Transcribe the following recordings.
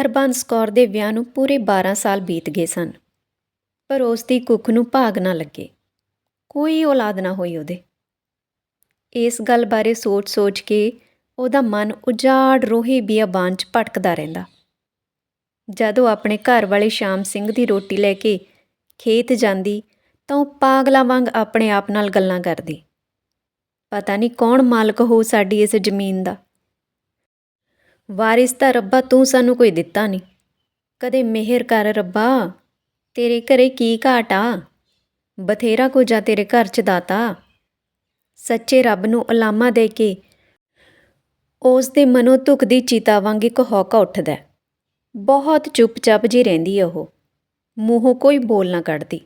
ਹਰਬੰਸ ਕੌਰ ਦੇ ਵਿਆਹ ਨੂੰ ਪੂਰੇ 12 ਸਾਲ ਬੀਤ ਗਏ ਸਨ। ਪਰ ਉਸ ਦੀ ਕੁੱਖ ਨੂੰ ਭਾਗ ਨਾ ਲੱਗੇ। ਕੋਈ ਔਲਾਦ ਨਾ ਹੋਈ ਉਹਦੇ। ਇਸ ਗੱਲ ਬਾਰੇ ਸੋਚ-ਸੋਚ ਕੇ ਉਹਦਾ ਮਨ ਉਜਾੜ ਰੋਹੀ ਬਿਆਬਾਨ 'ਚ ਭਟਕਦਾ ਰਹਿੰਦਾ। ਜਦੋਂ ਆਪਣੇ ਘਰ ਵਾਲੇ ਸ਼ਾਮ ਸਿੰਘ ਦੀ ਰੋਟੀ ਲੈ ਕੇ ਖੇਤ ਜਾਂਦੀ ਤਾਂ ਉਹ ਪਾਗਲਾਂ ਵਾਂਗ ਆਪਣੇ ਆਪ ਨਾਲ ਗੱਲਾਂ ਕਰਦੀ। ਪਤਾ ਨਹੀਂ ਕੌਣ ਮਾਲਕ ਹੋ ਸਾਡੀ ਇਸ ਜ਼ਮੀਨ ਦਾ। ਵਾਰਿਸ ਤਾਂ ਰੱਬਾ ਤੂੰ ਸਾਨੂੰ ਕੋਈ ਦਿੱਤਾ ਨਹੀਂ। ਕਦੇ ਮਿਹਰ ਕਰ ਰੱਬਾ, ਤੇਰੇ ਘਰੇ ਕੀ ਘਾਟ ਆ? ਬਥੇਰਾ ਕੁਝ ਆ ਤੇਰੇ ਘਰ 'ਚ ਦਾਤਾ। ਸੱਚੇ ਰੱਬ ਨੂੰ ਉਲਾਮਾ ਦੇ ਕੇ ਉਸ ਦੇ ਮਨੋਂ ਧੁਖਦੀ ਚੀਤਾ ਵਾਂਗ ਇੱਕ ਹੌਕਾ ਉੱਠਦਾ। ਹੈ। ਬਹੁਤ ਚੁੱਪਚਾਪ ਜੀ ਰਹਿੰਦੀ ਹੈ ਉਹ। ਮੂੰਹੋਂ ਕੋਈ ਬੋਲ ਨਾ ਕੱਢਦੀ।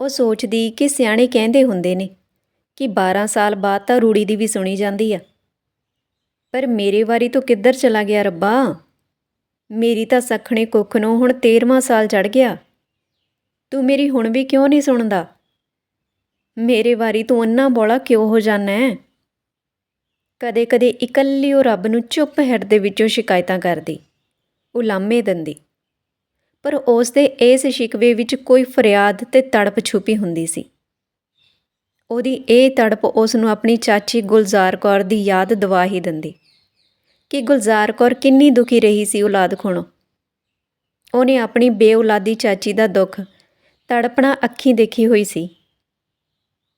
ਉਹ ਸੋਚਦੀ ਕਿ ਸਿਆਣੇ ਕਹਿੰਦੇ ਹੁੰਦੇ ਨੇ ਕਿ 12 ਸਾਲ ਬਾਅਦ ਤਾਂ ਰੂੜੀ ਦੀ ਵੀ ਸੁਣੀ ਜਾਂਦੀ ਆ। ਪਰ ਮੇਰੇ ਵਾਰੀ ਤੋਂ ਕਿੱਧਰ ਚਲਾ ਗਿਆ ਰੱਬਾ? ਮੇਰੀ ਤਾਂ ਸਖਣੇ ਕੁੱਖ ਨੂੰ ਹੁਣ 13ਵਾਂ ਸਾਲ ਚੜ ਗਿਆ। ਤੂੰ ਮੇਰੀ ਹੁਣ ਵੀ ਕਿਉਂ ਨਹੀਂ ਸੁਣਦਾ? ਮੇਰੇ ਵਾਰੀ ਤੂੰ ਅੰਨਾ ਬੋਲਾ ਕਿਉਂ ਹੋ ਜਾਣਾ ਹੈ? ਕਦੇ-ਕਦੇ ਇਕੱਲੀ ਉਹ ਰੱਬ ਨੂੰ ਚੁੱਪ ਹਿਰਦੇ ਵਿੱਚੋਂ ਸ਼ਿਕਾਇਤਾਂ ਕਰਦੀ, ਉਲਾਮੇ ਦਿੰਦੀ। ਪਰ ਉਸ ਦੇ ਇਸ ਸ਼ਿਕਵੇ ਵਿੱਚ ਕੋਈ ਫਰਿਆਦ ਤੇ ਤੜਪ ਛੁਪੀ ਹੁੰਦੀ ਸੀ। ਉਹਦੀ ਇਹ ਤੜਪ ਉਸ ਨੂੰ ਆਪਣੀ ਚਾਚੀ ਗੁਲਜ਼ਾਰ ਕੌਰ ਦੀ ਯਾਦ ਦਿਵਾ ਹੀ ਦਿੰਦੀ। ਕਿ ਗੁਲਜ਼ਾਰ ਕੌਰ ਕਿੰਨੀ ਦੁਖੀ ਰਹੀ ਸੀ ਔਲਾਦ ਖੋਣੋਂ। ਉਹਨੇ ਆਪਣੀ ਬੇਔਲਾਦੀ ਚਾਚੀ ਦਾ ਦੁੱਖ ਤੜਪਣਾ ਅੱਖੀਂ ਦੇਖੀ ਹੋਈ ਸੀ।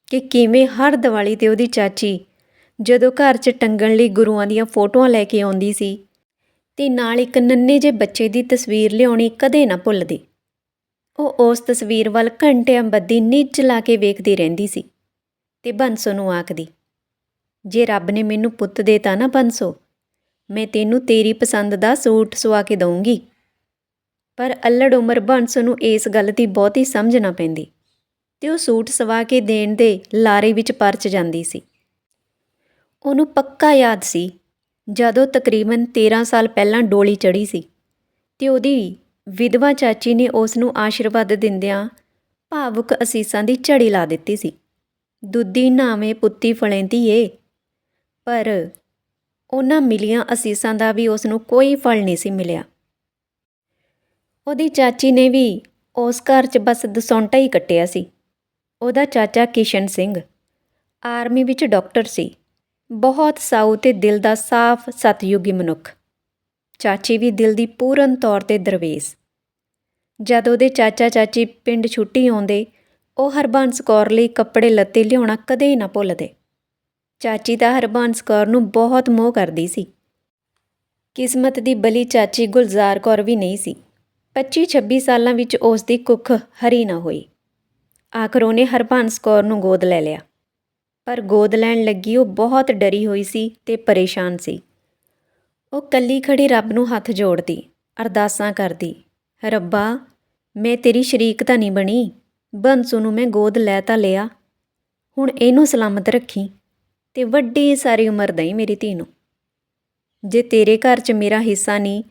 ਕਿ ਕਿਵੇਂ ਹਰ ਦੀਵਾਲੀ ਤੇ ਉਹਦੀ ਚਾਚੀ ਜਦੋਂ ਘਰ 'ਚ ਟੰਗਣ ਲਈ ਗੁਰੂਆਂ ਦੀਆਂ ਫੋਟੋਆਂ ਲੈ ਕੇ ਆਉਂਦੀ ਸੀ, ਤੇ ਨਾਲ ਇੱਕ ਨੰਨੇ ਜੇ ਬੱਚੇ ਦੀ ਤਸਵੀਰ ਲਿਆਉਣੀ ਕਦੇ ਨਾ ਭੁੱਲਦੀ। ਉਹ ਉਸ ਤਸਵੀਰ ਵੱਲ ਘੰਟਿਆਂ ਬੱਧੀ ਨਿੱਜ ਲਾ ਕੇ ਵੇਖਦੀ ਰਹਿੰਦੀ ਸੀ। ਤੇ ਬੰਸੋ ਨੂੰ ਆਖਦੀ, ਜੇ ਰੱਬ ਨੇ ਮੈਨੂੰ ਪੁੱਤ ਦੇਤਾ ਨਾ ਬੰਸੋ, ਮੈਂ ਤੈਨੂੰ ਤੇਰੀ ਪਸੰਦ ਦਾ ਸੂਟ ਸਵਾ ਕੇ ਦਊਂਗੀ। ਪਰ ਅਲੜ ਉਮਰ ਬੰਸੋ ਨੂੰ ਇਸ ਗੱਲ ਦੀ ਬਹੁਤੀ ਸਮਝ ਨਾ ਪੈਂਦੀ ਤੇ ਉਹ ਸੂਟ ਸਵਾ ਕੇ ਦੇਣ ਦੇ ਲਾਰੇ ਵਿੱਚ ਪਰਚ ਜਾਂਦੀ ਸੀ। ਉਹਨੂੰ ਪੱਕਾ ਯਾਦ ਸੀ ਜਦੋਂ ਤਕਰੀਬਨ 13 ਸਾਲ ਪਹਿਲਾਂ ਡੋਲੀ ਚੜੀ ਸੀ ਤੇ ਉਹਦੀ ਵਿਧਵਾ ਚਾਚੀ ਨੇ ਉਸ ਨੂੰ ਆਸ਼ੀਰਵਾਦ ਦਿੰਦਿਆਂ ਭਾਵੁਕ ਅਸੀਸਾਂ ਦੀ ਝੜੀ ਲਾ ਦਿੱਤੀ ਸੀ। ਦੁੱਦੀ ਨਾਵੇਂ ਪੁੱਤੀ ਫਲੈਂਦੀ ਏ। ਪਰ ਉਹਨਾਂ ਮਿਲੀਆਂ ਅਸੀਸਾਂ ਦਾ ਵੀ ਉਸ ਨੂੰ ਕੋਈ ਫਲ ਨਹੀਂ ਸੀ ਮਿਲਿਆ। ਉਹਦੀ ਚਾਚੀ ਨੇ ਵੀ ਉਸ ਘਰ 'ਚ ਬਸ ਦਸੌਂਟਾ ਹੀ ਕੱਟਿਆ ਸੀ। ਉਹਦਾ ਚਾਚਾ ਕਿਸ਼ਨ ਸਿੰਘ, ਆਰਮੀ ਵਿੱਚ ਡਾਕਟਰ ਸੀ। ਬਹੁਤ ਸਾਊ ਤੇ ਦਿਲ ਦਾ ਸਾਫ਼ ਸਤਯੁਗੀ ਮਨੁੱਖ। ਚਾਚੀ ਵੀ ਦਿਲ ਦੀ ਪੂਰਨ ਤੌਰ ਤੇ ਦਰਵੇਸ਼। ਜਦ ਉਹਦੇ ਚਾਚਾ ਚਾਚੀ ਪਿੰਡ ਛੁੱਟੀ ਆਉਂਦੇ ਉਹ ਹਰਬੰਸ ਕੌਰ ਲਈ ਕੱਪੜੇ ਲੱਤੇ ਲਿਆਉਣਾ ਕਦੇ ਨਾ ਭੁੱਲਦੇ। ਚਾਚੀ ਤਾਂ ਹਰਬੰਸ ਕੌਰ ਨੂੰ ਬਹੁਤ ਮੋਹ ਕਰਦੀ ਸੀ। ਕਿਸਮਤ ਦੀ ਬਲੀ ਚਾਚੀ ਗੁਲਜ਼ਾਰ ਕੌਰ ਵੀ ਨਹੀਂ ਸੀ। 25-26 ਸਾਲਾਂ ਵਿੱਚ ਉਸ ਦੀ ਕੁੱਖ ਹਰੀ ਨਾ ਹੋਈ। ਆਖਰ ਉਹਨੇ ਹਰਬੰਸ ਕੌਰ ਨੂੰ ਗੋਦ ਲੈ ਲਿਆ। ਪਰ ਗੋਦ ਲੈਣ ਲੱਗੀ ਉਹ ਬਹੁਤ ਡਰੀ ਹੋਈ ਸੀ ਤੇ ਪਰੇਸ਼ਾਨ ਸੀ। ਉਹ ਕੱਲੀ ਖੜੀ ਰੱਬ ਨੂੰ ਹੱਥ ਜੋੜਦੀ, ਅਰਦਾਸਾਂ ਕਰਦੀ, ਰੱਬਾ, ਮੈਂ ਤੇਰੀ ਸ਼ਰੀਕ ਤਾਂ ਨਹੀਂ ਬਣੀ ਬੰਸੂ ਨੂੰ ਮੈਂ ਗੋਦ ਲੈ ਤਾਂ ਲਿਆ। ਹੁਣ ਇਹਨੂੰ ਸਲਾਮਤ ਰੱਖੀ ਤੇ ਵੱਡੀ ਸਾਰੀ ਉਮਰ ਦਈ ਮੇਰੀ ਧੀ ਨੂੰ। ਜੇ ਤੇਰੇ ਘਰ 'ਚ ਮੇਰਾ ਹਿੱਸਾ ਨਹੀਂ,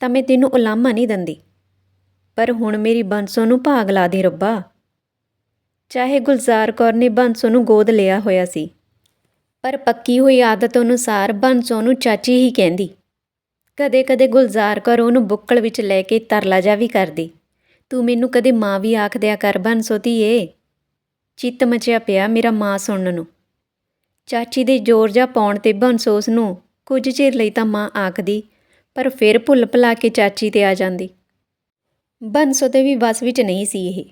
ਤਾਂ ਮੈਂ ਤੈਨੂੰ ਉਲਾਮਾ ਨਹੀਂ ਦਿੰਦੀ। ਪਰ ਹੁਣ ਮੇਰੀ ਬੰਸੋ ਨੂੰ ਭਾਗ ਲਾ ਦੇ ਰੱਬਾ। ਚਾਹੇ ਗੁਲਜ਼ਾਰ ਕੌਰ ਨੇ ਬੰਸੋ ਨੂੰ ਗੋਦ ਲਿਆ ਹੋਇਆ ਸੀ, ਪਰ ਪੱਕੀ ਹੋਈ ਆਦਤ ਅਨੁਸਾਰ ਬੰਸੋ ਨੂੰ ਚਾਚੀ ਹੀ ਕਹਿੰਦੀ। ਕਦੇ-ਕਦੇ ਗੁਲਜ਼ਾਰ ਕੌਰ ਉਹਨੂੰ ਬੁੱਕਲ ਵਿੱਚ ਲੈ ਕੇ ਤਰਲਾ ਜਾ ਵੀ ਕਰਦੀ। ਤੂੰ ਮੈਨੂੰ ਕਦੇ ਮਾਂ ਵੀ ਆਖ ਦਿਆ ਕਰ ਬੰਸੋ ਧੀਏ। ਚਿੱਤ ਮਚਿਆ ਪਿਆ ਮੇਰਾ ਮਾਂ ਸੁਣਨ ਨੂੰ। ਚਾਚੀ ਦੇ ਜ਼ੋਰ ਜਾ ਪਾਉਣ ਤੇ ਬੰਸੋ ਉਸ ਨੂੰ ਕੁਝ ਚਿਰ ਲਈ ਤਾਂ ਮਾਂ ਆਖਦੀ, ਪਰ ਫਿਰ ਭੁੱਲ ਭੁਲਾ ਕੇ ਚਾਚੀ ਤੇ ਆ ਜਾਂਦੀ। ਬੰਸੋ ਤੇ ਵੀ ਬਸ ਵਿੱਚ ਨਹੀਂ ਸੀ ਇਹ।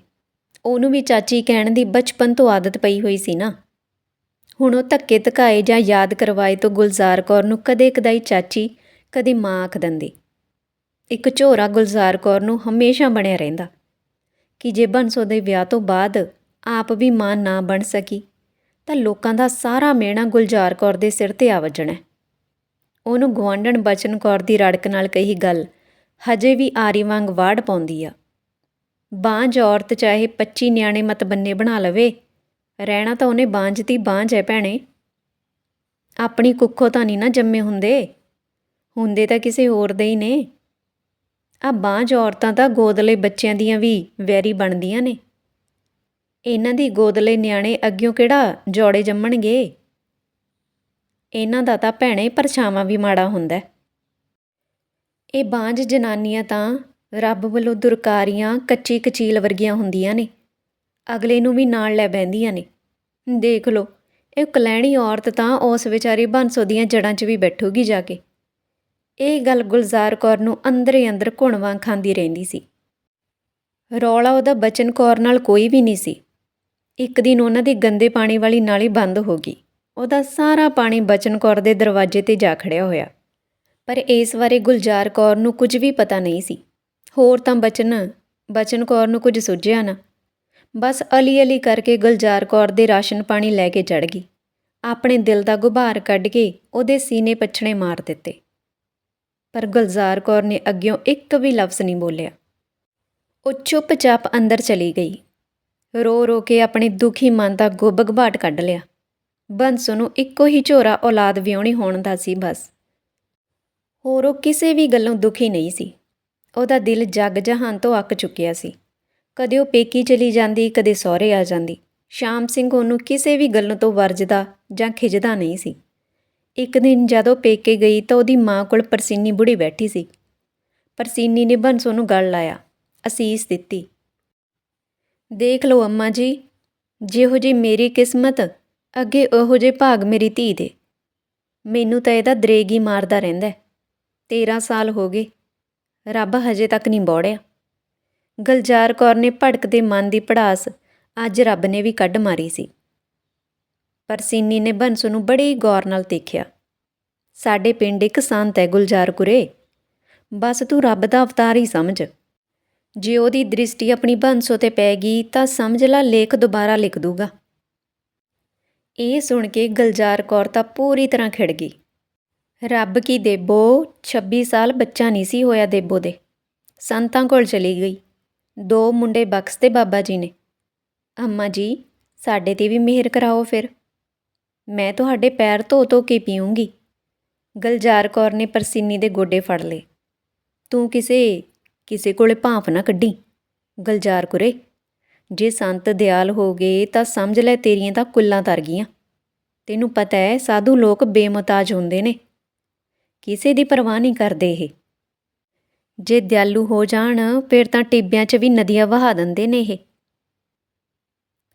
ਉਹਨੂੰ ਵੀ ਚਾਚੀ ਕਹਿਣ ਦੀ ਬਚਪਨ ਤੋਂ ਆਦਤ ਪਈ ਹੋਈ ਸੀ ਨਾ। ਹੁਣ ਉਹ ਧੱਕੇ ਧਕਾਏ ਜਾਂ ਯਾਦ ਕਰਵਾਏ ਤੋਂ ਗੁਲਜ਼ਾਰ ਕੌਰ ਨੂੰ ਕਦੇ ਕਦਾਈ ਚਾਚੀ, ਕਦੇ ਮਾਂ ਆਖ ਦਿੰਦੀ। ਇੱਕ ਝੋਰਾ ਗੁਲਜ਼ਾਰ ਕੌਰ ਨੂੰ ਹਮੇਸ਼ਾ ਬਣਿਆ ਰਹਿੰਦਾ ਕਿ ਜੇ ਬੰਸੋ ਦੇ ਵਿਆਹ ਤੋਂ ਬਾਅਦ ਆਪ ਵੀ ਮਾਂ ਨਾ ਬਣ ਸਕੀ, ਤਾਂ ਲੋਕਾਂ ਦਾ ਸਾਰਾ ਮਿਹਣਾ ਗੁਲਜ਼ਾਰ ਕੌਰ ਦੇ ਸਿਰ ਤੇ ਆ ਵੱਜਣਾ ਉਹਨੂੰ ਗਵਾਂਢਣ ਬਚਨ ਕੌਰ ਦੀ ਰੜਕ ਨਾਲ ਕਹੀ ਗੱਲ ਹਜੇ ਵੀ ਆਰੀ ਵਾਂਗ ਵਾੜ ਪਾਉਂਦੀ ਆ। ਬਾਂਝ ਔਰਤ ਚਾਹੇ 25 ਨਿਆਣੇ ਮਤਬੰਨੇ ਬਣਾ ਲਵੇ, ਰਹਿਣਾ ਤਾਂ ਉਹਨੇ ਬਾਂਝ ਦੀ ਬਾਂਝ ਹੈ ਭੈਣੇ। ਆਪਣੀ ਕੁੱਖੋਂ ਤਾਂ ਨਹੀਂ ਨਾ ਜੰਮੇ ਹੁੰਦੇ। ਹੁੰਦੇ ਤਾਂ ਕਿਸੇ ਹੋਰ ਦੇ ਹੀ ਨੇ। ਆ ਬਾਂਝ ਔਰਤਾਂ ਤਾਂ ਗੋਦਲੇ ਬੱਚਿਆਂ ਦੀਆਂ ਵੀ ਵੈਰੀ ਬਣਦੀਆਂ ਨੇ। ਇਹਨਾਂ ਦੀ ਗੋਦਲੇ ਨਿਆਣੇ ਅੱਗਿਓਂ ਕਿਹੜਾ ਜੋੜੇ ਜੰਮਣਗੇ? ਇਹਨਾਂ ਦਾ ਤਾਂ ਭੈਣੇ ਪਰਛਾਵਾਂ ਵੀ ਮਾੜਾ ਹੁੰਦਾ। ਇਹ ਬਾਂਝ ਜਨਾਨੀਆਂ ਤਾਂ ਰੱਬ ਵੱਲੋਂ ਦੁਰਕਾਰੀਆਂ ਕੱਚੀ ਕਚੀਲ ਵਰਗੀਆਂ ਹੁੰਦੀਆਂ ਨੇ। ਅਗਲੇ ਨੂੰ ਵੀ ਨਾਲ ਲੈ ਬਹਿੰਦੀਆਂ ਨੇ। ਦੇਖ ਲਓ, ਇਹ ਕਲੈਣੀ ਔਰਤ ਤਾਂ ਉਸ ਵਿਚਾਰੀ ਬੰਸੋ ਦੀਆਂ ਜੜ੍ਹਾਂ 'ਚ ਵੀ ਬੈਠੂਗੀ ਜਾ ਕੇ। ਇਹ ਗੱਲ ਗੁਲਜ਼ਾਰ ਕੌਰ ਨੂੰ ਅੰਦਰੇ ਅੰਦਰ ਘੁਣ ਘੁਣਵਾਂ ਖਾਂਦੀ ਰਹਿੰਦੀ ਸੀ। ਰੌਲਾ ਉਹਦਾ ਬਚਨ ਕੌਰ ਨਾਲ ਕੋਈ ਵੀ ਨਹੀਂ ਸੀ। ਇੱਕ ਦਿਨ ਉਹਨਾਂ ਦੀ ਗੰਦੇ ਪਾਣੀ ਵਾਲੀ ਨਾਲੀ ਬੰਦ ਹੋ ਗਈ। ਉਹਦਾ ਸਾਰਾ ਪਾਣੀ ਬਚਨ ਕੌਰ ਦੇ ਦਰਵਾਜ਼ੇ ਤੇ ਜਾ ਖੜਿਆ ਹੋਇਆ। ਪਰ ਇਸ ਬਾਰੇ ਗੁਲਜ਼ਾਰ ਕੌਰ ਨੂੰ ਕੁਝ ਵੀ ਪਤਾ ਨਹੀਂ ਸੀ। ਹੋਰ ਤਾਂ ਬਚਨ ਬਚਨ ਕੌਰ ਨੂੰ ਕੁਝ ਸੁੱਝਿਆ ਨਾ। ਬਸ ਅਲੀ ਅਲੀ ਕਰਕੇ ਗੁਲਜ਼ਾਰ ਕੌਰ ਦੇ ਰਾਸ਼ਨ ਪਾਣੀ ਲੈ ਕੇ ਚੜ ਗਈ। ਆਪਣੇ ਦਿਲ ਦਾ ਗੁਬਾਰ ਕੱਢ ਕੇ ਉਹਦੇ ਸੀਨੇ ਪੱਛਣੇ ਮਾਰ ਦਿੱਤੇ। ਪਰ ਗੁਲਜ਼ਾਰ ਕੌਰ ਨੇ ਅੱਗਿਓਂ ਇੱਕ ਵੀ ਲਫ਼ਜ਼ ਨਹੀਂ ਬੋਲਿਆ। ਉਹ ਚੁੱਪਚਾਪ ਅੰਦਰ ਚਲੀ ਗਈ। ਰੋ ਰੋ ਕੇ ਆਪਣੇ ਦੁਖੀ ਮਨ ਦਾ ਗੁੱਬ ਘਬਾਟ ਕੱਢ ਲਿਆ। ਬੰਸੋ ਨੂੰ ਇੱਕੋ ਹੀ ਝੋਰਾ ਔਲਾਦ ਵਿਆਹੁਣੀ ਹੋਣ ਦਾ ਸੀ ਬਸ। ਹੋਰ ਉਹ ਕਿਸੇ ਵੀ ਗੱਲੋਂ ਦੁਖੀ ਨਹੀਂ ਸੀ। ਉਹਦਾ ਦਿਲ ਜੱਗ ਜਹਾਨ ਤੋਂ ਅੱਕ ਚੁੱਕਿਆ ਸੀ। ਕਦੇ ਉਹ ਪੇਕੀ ਚਲੀ ਜਾਂਦੀ, ਕਦੇ ਸਹੁਰੇ ਆ ਜਾਂਦੀ। ਸ਼ਾਮ ਸਿੰਘ ਉਹਨੂੰ ਕਿਸੇ ਵੀ ਗੱਲੋਂ ਤੋਂ ਵਰਜਦਾ ਜਾਂ ਖਿਜਦਾ ਨਹੀਂ ਸੀ। ਇੱਕ ਦਿਨ ਜਦੋਂ ਪੇਕੇ ਗਈ ਤਾਂ ਉਹਦੀ ਮਾਂ ਕੋਲ ਪਰਸੀਨੀ ਬੁੜੀ ਬੈਠੀ ਸੀ। ਪਰਸੀਨੀ ਨੇ ਬੰਸੋ ਨੂੰ ਗਲ ਲਾਇਆ, ਅਸੀਸ ਦਿੱਤੀ। ਦੇਖ ਲਓ ਅੰਮਾ ਜੀ, ਜਿਹੋ ਜੀ ਮੇਰੀ ਕਿਸਮਤ, ਅੱਗੇ ਉਹੋ ਜੇ ਭਾਗ ਮੇਰੀ ਧੀ ਦੇ। ਮੈਨੂੰ ਤਾਂ ਇਹਦਾ ਦਰੇਗੀ ਮਾਰਦਾ ਰਹਿੰਦਾ 13 ਸਾਲ ਹੋ ਗਏ, ਰੱਬ ਹਜੇ ਤੱਕ ਨਹੀਂ ਬੋੜਿਆ। ਗਲਜਾਰ ਕੌਰ ਨੇ ਭੜਕਦੇ ਮਨ ਦੀ ਪੜਾਸ ਅੱਜ ਰੱਬ ਨੇ ਵੀ ਕੱਢ ਮਾਰੀ ਸੀ। ਪਰ ਸੀਨੀ ਨੇ ਬੰਸੂ ਨੂੰ ਬੜੀ ਗੌਰ ਨਾਲ ਦੇਖਿਆ। ਸਾਡੇ ਪਿੰਡ ਇੱਕ ਸੰਤ ਹੈ ਗੁਲਜ਼ਾਰ ਕੁਰੇ ਬਸ ਤੂੰ ਰੱਬ ਦਾ ਅਵਤਾਰ ਹੀ ਸਮਝ। ਜੇ ਉਹਦੀ ਦ੍ਰਿਸ਼ਟੀ ਆਪਣੀ ਬੰਸੋ ਤੇ ਪੈ ਗਈ ਤਾਂ ਸਮਝ ਲਾ, ਲੇਖ ਦੁਬਾਰਾ ਲਿਖ ਦੂਗਾ ਇਹ ਸੁਣ ਕੇ ਗਲਜਾਰ ਕੌਰ ਤਾਂ ਪੂਰੀ ਤਰ੍ਹਾਂ ਖਿੜ ਗਈ। ਰੱਬ ਕੀ ਦੇਬੋ 26 ਸਾਲ ਬੱਚਾ ਨਹੀਂ ਸੀ ਹੋਇਆ ਦੇਬੋ ਦੇ। ਸੰਤਾਂ ਕੋਲ ਚਲੀ ਗਈ। ਦੋ ਮੁੰਡੇ ਬਖਸ਼ਦੇ ਬਾਬਾ ਜੀ ਨੇ। ਅੰਮਾ ਜੀ, ਸਾਡੇ ਤੇ ਵੀ ਮਿਹਰ ਕਰਾਓ ਫਿਰ। ਮੈਂ ਤੁਹਾਡੇ ਪੈਰ ਧੋ ਧੋ ਕੇ ਪੀਊਂਗੀ। ਗਲਜਾਰ ਕੌਰ ਨੇ ਪਰਸੀਨੀ ਦੇ ਗੋਡੇ ਫੜ ਲਏ। ਤੂੰ ਕਿਸੇ ਕਿਸੇ ਕੋਲੇ ਭਾਂਫ ਨਾ ਕੱਢੀ। ਗਲਜਾਰ ਕੁਰੇ, ਜੇ ਸੰਤ ਦਿਆਲ ਹੋ ਗਏ ਤਾਂ ਸਮਝ ਲੈ ਤੇਰੀਆਂ ਤਾਂ ਕੁੱਲਾਂ ਤਰ ਗਈਆਂ। ਤੈਨੂੰ ਪਤਾ ਹੈ ਸਾਧੂ ਲੋਕ ਬੇਮਤਾਜ ਹੁੰਦੇ ਨੇ। ਕਿਸੇ ਦੀ ਪਰਵਾਹ ਨਹੀਂ ਕਰਦੇ ਇਹ। ਜੇ ਦਿਆਲੂ ਹੋ ਜਾਣ, ਫਿਰ ਤਾਂ ਟਿੱਬਿਆਂ 'ਚ ਵੀ ਨਦੀਆਂ ਵਹਾ ਦਿੰਦੇ ਨੇ ਇਹ।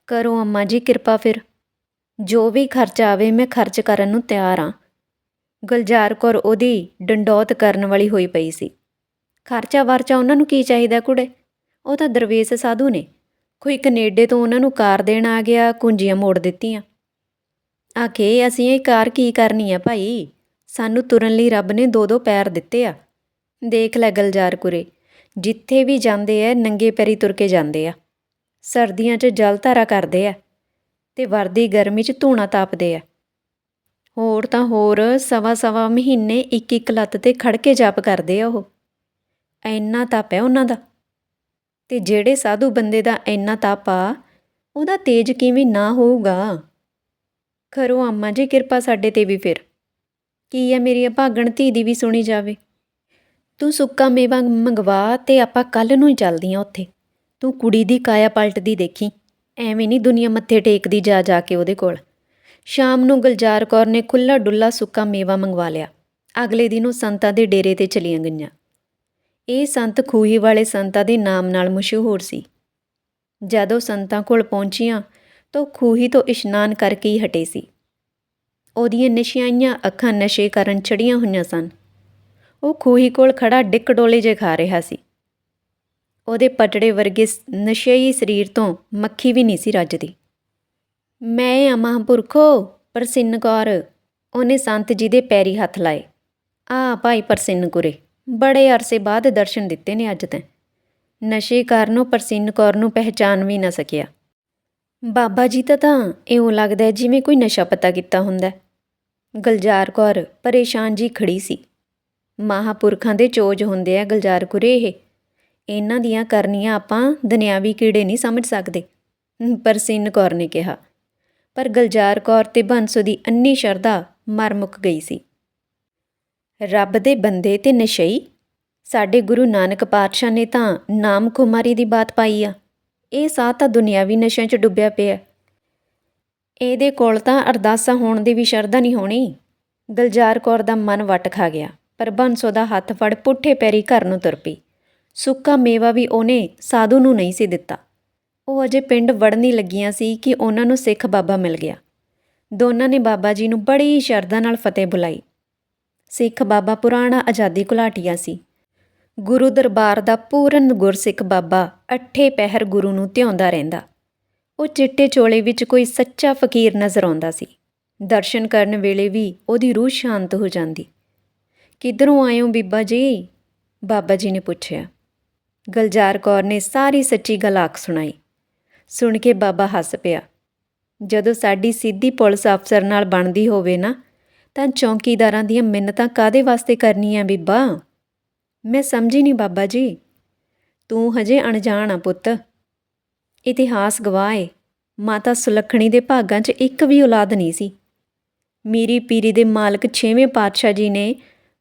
ਕਰੋ ਅੰਮਾ ਜੀ ਕਿਰਪਾ ਫਿਰ। ਜੋ ਵੀ ਖਰਚਾ ਆਵੇ, ਮੈਂ ਖਰਚ ਕਰਨ ਨੂੰ ਤਿਆਰ ਹਾਂ ਗੁਲਜ਼ਾਰ ਕੌਰ ਉਹਦੀ ਡੰਡੌਤ ਕਰਨ ਵਾਲੀ ਹੋਈ ਪਈ ਸੀ। ਖਰਚਾ ਵਰਚਾ ਉਹਨਾਂ ਨੂੰ ਕੀ ਚਾਹੀਦਾ ਕੁੜੇ? ਉਹ ਤਾਂ ਦਰਵੇਸ਼ ਸਾਧੂ ਨੇ। ਕੋਈ ਕੈਨੇਡੇ ਤੋਂ ਉਹਨਾਂ ਨੂੰ ਕਾਰ ਦੇਣ ਆ ਗਿਆ, ਕੁੰਜੀਆਂ ਮੋੜ ਦਿੱਤੀਆਂ। ਆਖੇ, ਅਸੀਂ ਇਹ ਕਾਰ ਕੀ ਕਰਨੀ ਆ ਭਾਈ? ਸਾਨੂੰ ਤੁਰਨ ਲਈ ਰੱਬ ਨੇ ਦੋ ਦੋ ਪੈਰ ਦਿੱਤੇ ਆ। ਦੇਖ ਲੈ ਗਲਜਾਰ ਕੁਰੇ, ਜਿੱਥੇ ਵੀ ਜਾਂਦੇ ਐ, ਨੰਗੇ ਪੈਰੀ ਤੁਰ ਕੇ ਜਾਂਦੇ ਆ। ਸਰਦੀਆਂ 'ਚ ਜਲ ਧਾਰਾ ਕਰਦੇ ਆ। ਤੇ ਵਰਦੀ ਗਰਮੀ 'ਚ ਧੂਣਾ ਤਾਪਦੇ ਆ। ਹੋਰ ਤਾਂ ਹੋਰ ਸਵਾ ਸਵਾ ਮਹੀਨੇ ਇੱਕ ਇੱਕ ਲੱਤ ਤੇ ਖੜ ਕੇ ਜਾਪ ਕਰਦੇ ਆ ਉਹ। ਐਨਾ ਤਪ ਹੈ ਉਹਨਾਂ ਦਾ। ਤੇ ਜਿਹੜੇ ਸਾਧੂ ਬੰਦੇ ਦਾ ਐਨਾ ਤਪ ਆ, ਉਹਦਾ ਤੇਜ ਕਿਵੇਂ ਨਾ ਹੋਊਗਾ? ਖਰੋ ਅੰਮਾ ਜੀ, ਕਿਰਪਾ ਸਾਡੇ ਤੇ ਵੀ ਫਿਰ। ਕੀ ਹੈ ਮੇਰੀ ਭਾਗਣ ਧੀ ਦੀ ਵੀ ਸੁਣੀ ਜਾਵੇ? ਤੂੰ ਸੁੱਕਾ ਮੇਵਾ ਮੰਗਵਾ ਤੇ ਆਪਾਂ ਕੱਲ ਨੂੰ ਹੀ ਚੱਲਦੀਆਂ ਉੱਥੇ। ਤੂੰ ਕੁੜੀ ਦੀ ਕਾਇਆ ਪਲਟਦੀ ਦੇਖੀ। ਐਵੇਂ ਨਹੀਂ ਦੁਨੀਆ ਮੱਥੇ ਟੇਕਦੀ ਜਾ ਜਾ ਕੇ ਉਹਦੇ ਕੋਲ। ਸ਼ਾਮ ਨੂੰ ਗੁਲਜਾਰ ਕੌਰ ਨੇ ਖੁੱਲਾ ਡੁੱਲਾ ਸੁੱਕਾ ਮੇਵਾ ਮੰਗਵਾ ਲਿਆ। ਅਗਲੇ ਦਿਨ ਉਹ ਸੰਤਾਂ ਦੇ ਡੇਰੇ ਤੇ ਚਲੀਆਂ ਗਈਆਂ। ਇਹ ਸੰਤ ਖੂਹੀ ਵਾਲੇ ਸੰਤਾਂ ਦੇ ਨਾਮ ਨਾਲ ਮਸ਼ਹੂਰ ਸੀ। ਜਦੋਂ ਸੰਤਾਂ ਕੋਲ ਪਹੁੰਚੀਆਂ ਤਾਂ ਖੂਹੀ ਤੋਂ ਇਸ਼ਨਾਨ ਕਰਕੇ ਹੀ ਹਟੇ ਸੀ। ਉਹਦੀਆਂ ਨਸ਼ਿਆਈਆਂ ਅੱਖਾਂ ਨਸ਼ੇ ਕਰਨ ਚੜੀਆਂ ਹੋਈਆਂ ਸਨ। ਉਹ ਖੂਹੀ ਕੋਲ ਖੜਾ ਡਿੱਕ ਡੋਲੇ ਜੇ ਖਾ ਰਿਹਾ ਸੀ। ਉਹਦੇ ਪਟੜੇ ਵਰਗੇ ਨਸ਼ਈ ਸਰੀਰ ਤੋਂ ਮੱਖੀ ਵੀ ਨਹੀਂ ਸੀ ਰੱਜਦੀ। ਮੈਂ ਅਮਹਾਂਪੁਰਖੋ ਪਰਸਿੰਨ ਕੌਰ ਉਹਨੇ ਸੰਤ ਜੀ ਦੇ ਪੈਰੀ ਹੱਥ ਲਾਏ। ਆ ਭਾਈ ਪਰਸਿੰਨ ਕੁਰੇ ਬੜੇ ਅਰਸੇ ਬਾਅਦ ਦਰਸ਼ਨ ਦਿੱਤੇ ਨੇ ਅੱਜ ਤੈਂ। ਨਸ਼ੇ ਕਾਰਨ ਉਹ ਪਰਸਿੰਨ ਕੌਰ ਨੂੰ ਪਹਿਚਾਨ ਵੀ ਨਾ ਸਕਿਆ। ਬਾਬਾ ਜੀ ਤਾਂ ਤਾਂ ਇਉਂ ਲੱਗਦਾ ਜਿਵੇਂ ਕੋਈ ਨਸ਼ਾ ਪਤਾ ਕੀਤਾ ਹੁੰਦਾ ਗਲਜਾਰ ਕੌਰ ਪਰੇਸ਼ਾਨ ਜੀ ਖੜੀ ਸੀ। ਮਹਾਪੁਰਖਾਂ ਦੇ ਚੋਜ ਹੁੰਦੇ ਆ ਗਲਜਾਰ ਕੁਰੇ ਇਹ। ਇਹਨਾਂ ਦੀਆਂ ਕਰਨੀਆਂ ਆਪਾਂ ਦੁਨਿਆਵੀ ਕੀੜੇ ਨਹੀਂ ਸਮਝ ਸਕਦੇ। ਪਰਸਿੰਨ ਕੌਰ ਨੇ ਕਿਹਾ, ਪਰ ਗਲਜਾਰ ਕੌਰ ਤੇ ਬੰਸੋ ਦੀ ਅੰਨੀ ਸ਼ਰਧਾ ਮਰ ਮੁੱਕ ਗਈ ਸੀ। ਰੱਬ ਦੇ ਬੰਦੇ ਤੇ ਨਸ਼ਈ? ਸਾਡੇ ਗੁਰੂ ਨਾਨਕ ਪਾਤਸ਼ਾਹ ਨੇ ਤਾਂ ਨਾਮ ਕੁਮਾਰੀ ਦੀ ਬਾਤ ਪਾਈ ਆ। ਇਹ ਸਾਹ ਤਾਂ ਦੁਨਿਆਵੀ ਨਸ਼ਿਆਂ 'ਚ ਡੁੱਬਿਆ ਪਿਆ। ਇਹਦੇ ਕੋਲ ਤਾਂ ਅਰਦਾਸਾਂ ਹੋਣ ਦੀ ਵੀ ਸ਼ਰਧਾ ਨਹੀਂ ਹੋਣੀ। ਗਲਜਾਰ ਕੌਰ ਦਾ ਮਨ ਵਟ ਖਾ ਗਿਆ, ਪਰ ਬੰਸੋ ਦਾ ਹੱਥ ਫੜ ਪੁੱਠੇ ਪੈਰੀ ਘਰ ਨੂੰ ਤੁਰ ਪਈ। ਸੁੱਕਾ ਮੇਵਾ ਵੀ ਉਹਨੇ ਸਾਧੂ ਨੂੰ ਨਹੀਂ ਸੀ ਦਿੱਤਾ। ਉਹ ਅਜੇ ਪਿੰਡ ਵੜਨੀ ਲੱਗੀਆਂ ਸੀ ਕਿ ਉਹਨਾਂ ਨੂੰ ਸਿੱਖ ਬਾਬਾ ਮਿਲ ਗਿਆ। ਦੋਨਾਂ ਨੇ ਬਾਬਾ ਜੀ ਨੂੰ ਬੜੀ ਸ਼ਰਧਾ ਨਾਲ ਫਤਿਹ ਬੁਲਾਈ। ਸਿੱਖ ਬਾਬਾ ਪੁਰਾਣਾ ਆਜ਼ਾਦੀ ਘੁਲਾਟੀਆ ਸੀ। ਗੁਰੂ ਦਰਬਾਰ ਦਾ ਪੂਰਨ ਗੁਰਸਿੱਖ ਬਾਬਾ ਅੱਠੇ ਪਹਿਰ ਗੁਰੂ ਨੂੰ ਧਿਆਉਂਦਾ ਰਹਿੰਦਾ। ਉਹ ਚਿੱਟੇ ਚੋਲੇ ਵਿੱਚ ਕੋਈ ਸੱਚਾ ਫਕੀਰ ਨਜ਼ਰ ਆਉਂਦਾ ਸੀ। ਦਰਸ਼ਨ ਕਰਨ ਵੇਲੇ ਵੀ ਉਹਦੀ ਰੂਹ ਸ਼ਾਂਤ ਹੋ ਜਾਂਦੀ। ਕਿੱਧਰੋਂ ਆਏ ਹੋ ਬੀਬਾ ਜੀ? ਬਾਬਾ ਜੀ ਨੇ ਪੁੱਛਿਆ। ਗਲਜਾਰ ਕੌਰ ਨੇ ਸਾਰੀ ਸੱਚੀ ਗੱਲ ਆਖ ਸੁਣਾਈ। ਸੁਣ ਕੇ ਬਾਬਾ ਹੱਸ ਪਿਆ। ਜਦੋਂ ਸਾਡੀ ਸਿੱਧੀ ਪੁਲਿਸ ਅਫਸਰ ਨਾਲ ਬਣਦੀ ਹੋਵੇ ਨਾ, ਤਾਂ ਚੌਕੀਦਾਰਾਂ ਦੀਆਂ ਮਿੰਨਤਾਂ ਕਾਦੇ ਵਾਸਤੇ ਕਰਨੀਆਂ ਬੀਬਾ? ਮੈਂ ਸਮਝੀ ਨਹੀਂ ਬਾਬਾ ਜੀ। ਤੂੰ ਹਜੇ ਅਣਜਾਣ ਆ ਪੁੱਤ। ਇਤਿਹਾਸ ਗਵਾਹ ਏ। ਮਾਤਾ ਸੁਲੱਖਣੀ ਦੇ ਭਾਗਾਂ 'ਚ ਇੱਕ ਵੀ ਔਲਾਦ ਨਹੀਂ ਸੀ। ਮੀਰੀ ਪੀਰੀ ਦੇ ਮਾਲਕ ਛੇਵੇਂ ਪਾਤਸ਼ਾਹ ਜੀ ਨੇ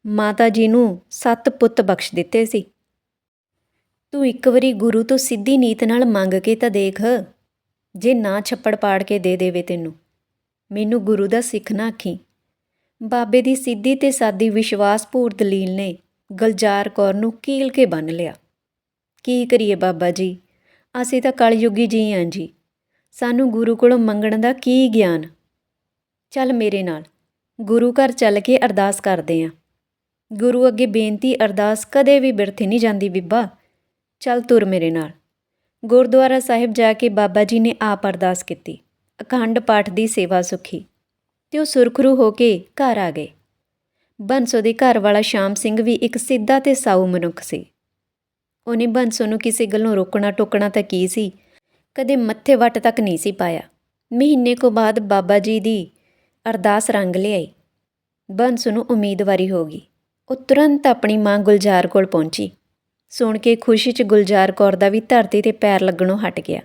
ਮਾਤਾ ਜੀ ਨੂੰ ਸੱਤ ਪੁੱਤ ਬਖਸ਼ ਦਿੱਤੇ ਸੀ। ਤੂੰ ਇੱਕ ਵਾਰੀ ਗੁਰੂ ਤੋਂ ਸਿੱਧੀ ਨੀਤ ਨਾਲ ਮੰਗ ਕੇ ਤਾਂ ਦੇਖ। ਜੇ ਨਾ ਛੱਪੜ ਪਾੜ ਕੇ ਦੇ ਦੇਵੇ ਤੈਨੂੰ, ਮੈਨੂੰ ਗੁਰੂ ਦਾ ਸਿੱਖ ਨਾ ਆਖੀ। ਬਾਬੇ ਦੀ ਸਿੱਧੀ ਤੇ ਸਾਦੀ ਵਿਸ਼ਵਾਸਪੂਰ ਦਲੀਲ ਨੇ ਗਲਜਾਰ ਕੌਰ ਨੂੰ ਕੀਲ ਕੇ ਬੰਨ ਲਿਆ। ਕੀ ਕਰੀਏ ਬਾਬਾ ਜੀ? ਅਸੀਂ ਤਾਂ ਕਲਯੁਗੀ ਜੀ ਆਂ ਜੀ। ਸਾਨੂੰ ਗੁਰੂ ਕੋਲੋਂ ਮੰਗਣ ਦਾ ਕੀ ਗਿਆਨ? ਚੱਲ ਮੇਰੇ ਨਾਲ, ਗੁਰੂ ਘਰ ਚੱਲ ਕੇ ਅਰਦਾਸ ਕਰਦੇ ਆਂ। ਗੁਰੂ ਅੱਗੇ ਬੇਨਤੀ, ਅਰਦਾਸ ਕਦੇ ਵੀ ਬਿਰਥ ਨਹੀਂ ਜਾਂਦੀ ਬੀਬਾ। ਚੱਲ ਤੁਰ ਮੇਰੇ ਨਾਲ। ਗੁਰਦੁਆਰਾ ਸਾਹਿਬ ਜਾ ਕੇ ਬਾਬਾ ਜੀ ਨੇ ਆਪ ਅਰਦਾਸ ਕੀਤੀ। ਅਖੰਡ ਪਾਠ ਦੀ ਸੇਵਾ ਸੁਖੀ। ਤੇ ਉਹ ਸੁਰਖਰੂ ਹੋ ਕੇ ਘਰ ਆ ਗਏ। ਬੰਸੋ ਦੇ ਘਰ ਵਾਲਾ ਸ਼ਾਮ ਸਿੰਘ ਵੀ ਇੱਕ ਸਿੱਧਾ ਤੇ ਸਾਊ ਮਨੁੱਖ ਸੀ। ਉਹਨੇ ਬੰਸੋ ਨੂੰ ਕਿਸੇ ਗੱਲੋਂ ਰੋਕਣਾ ਟੋਕਣਾ ਤਾਂ ਕੀ ਸੀ? ਕਦੇ ਮੱਥੇ ਵੱਟ ਤੱਕ ਨਹੀਂ ਸੀ ਪਾਇਆ। ਮਹੀਨੇ ਕੋ ਬਾਅਦ ਬਾਬਾ ਜੀ ਦੀ ਅਰਦਾਸ ਰੰਗ ਲਿਆਈ। ਬੰਸੋ ਨੂੰ ਉਮੀਦਵਾਰੀ ਹੋ ਗਈ। ਉਹ ਤੁਰੰਤ ਆਪਣੀ ਮਾਂ ਗੁਲਜ਼ਾਰ ਕੋਲ ਪਹੁੰਚੀ। ਸੁਣ ਕੇ ਖੁਸ਼ੀ 'ਚ ਗੁਲਜ਼ਾਰ ਕੌਰ ਦਾ ਵੀ ਧਰਤੀ ਤੇ ਪੈਰ ਲੱਗਣੋਂ ਹਟ ਗਿਆ।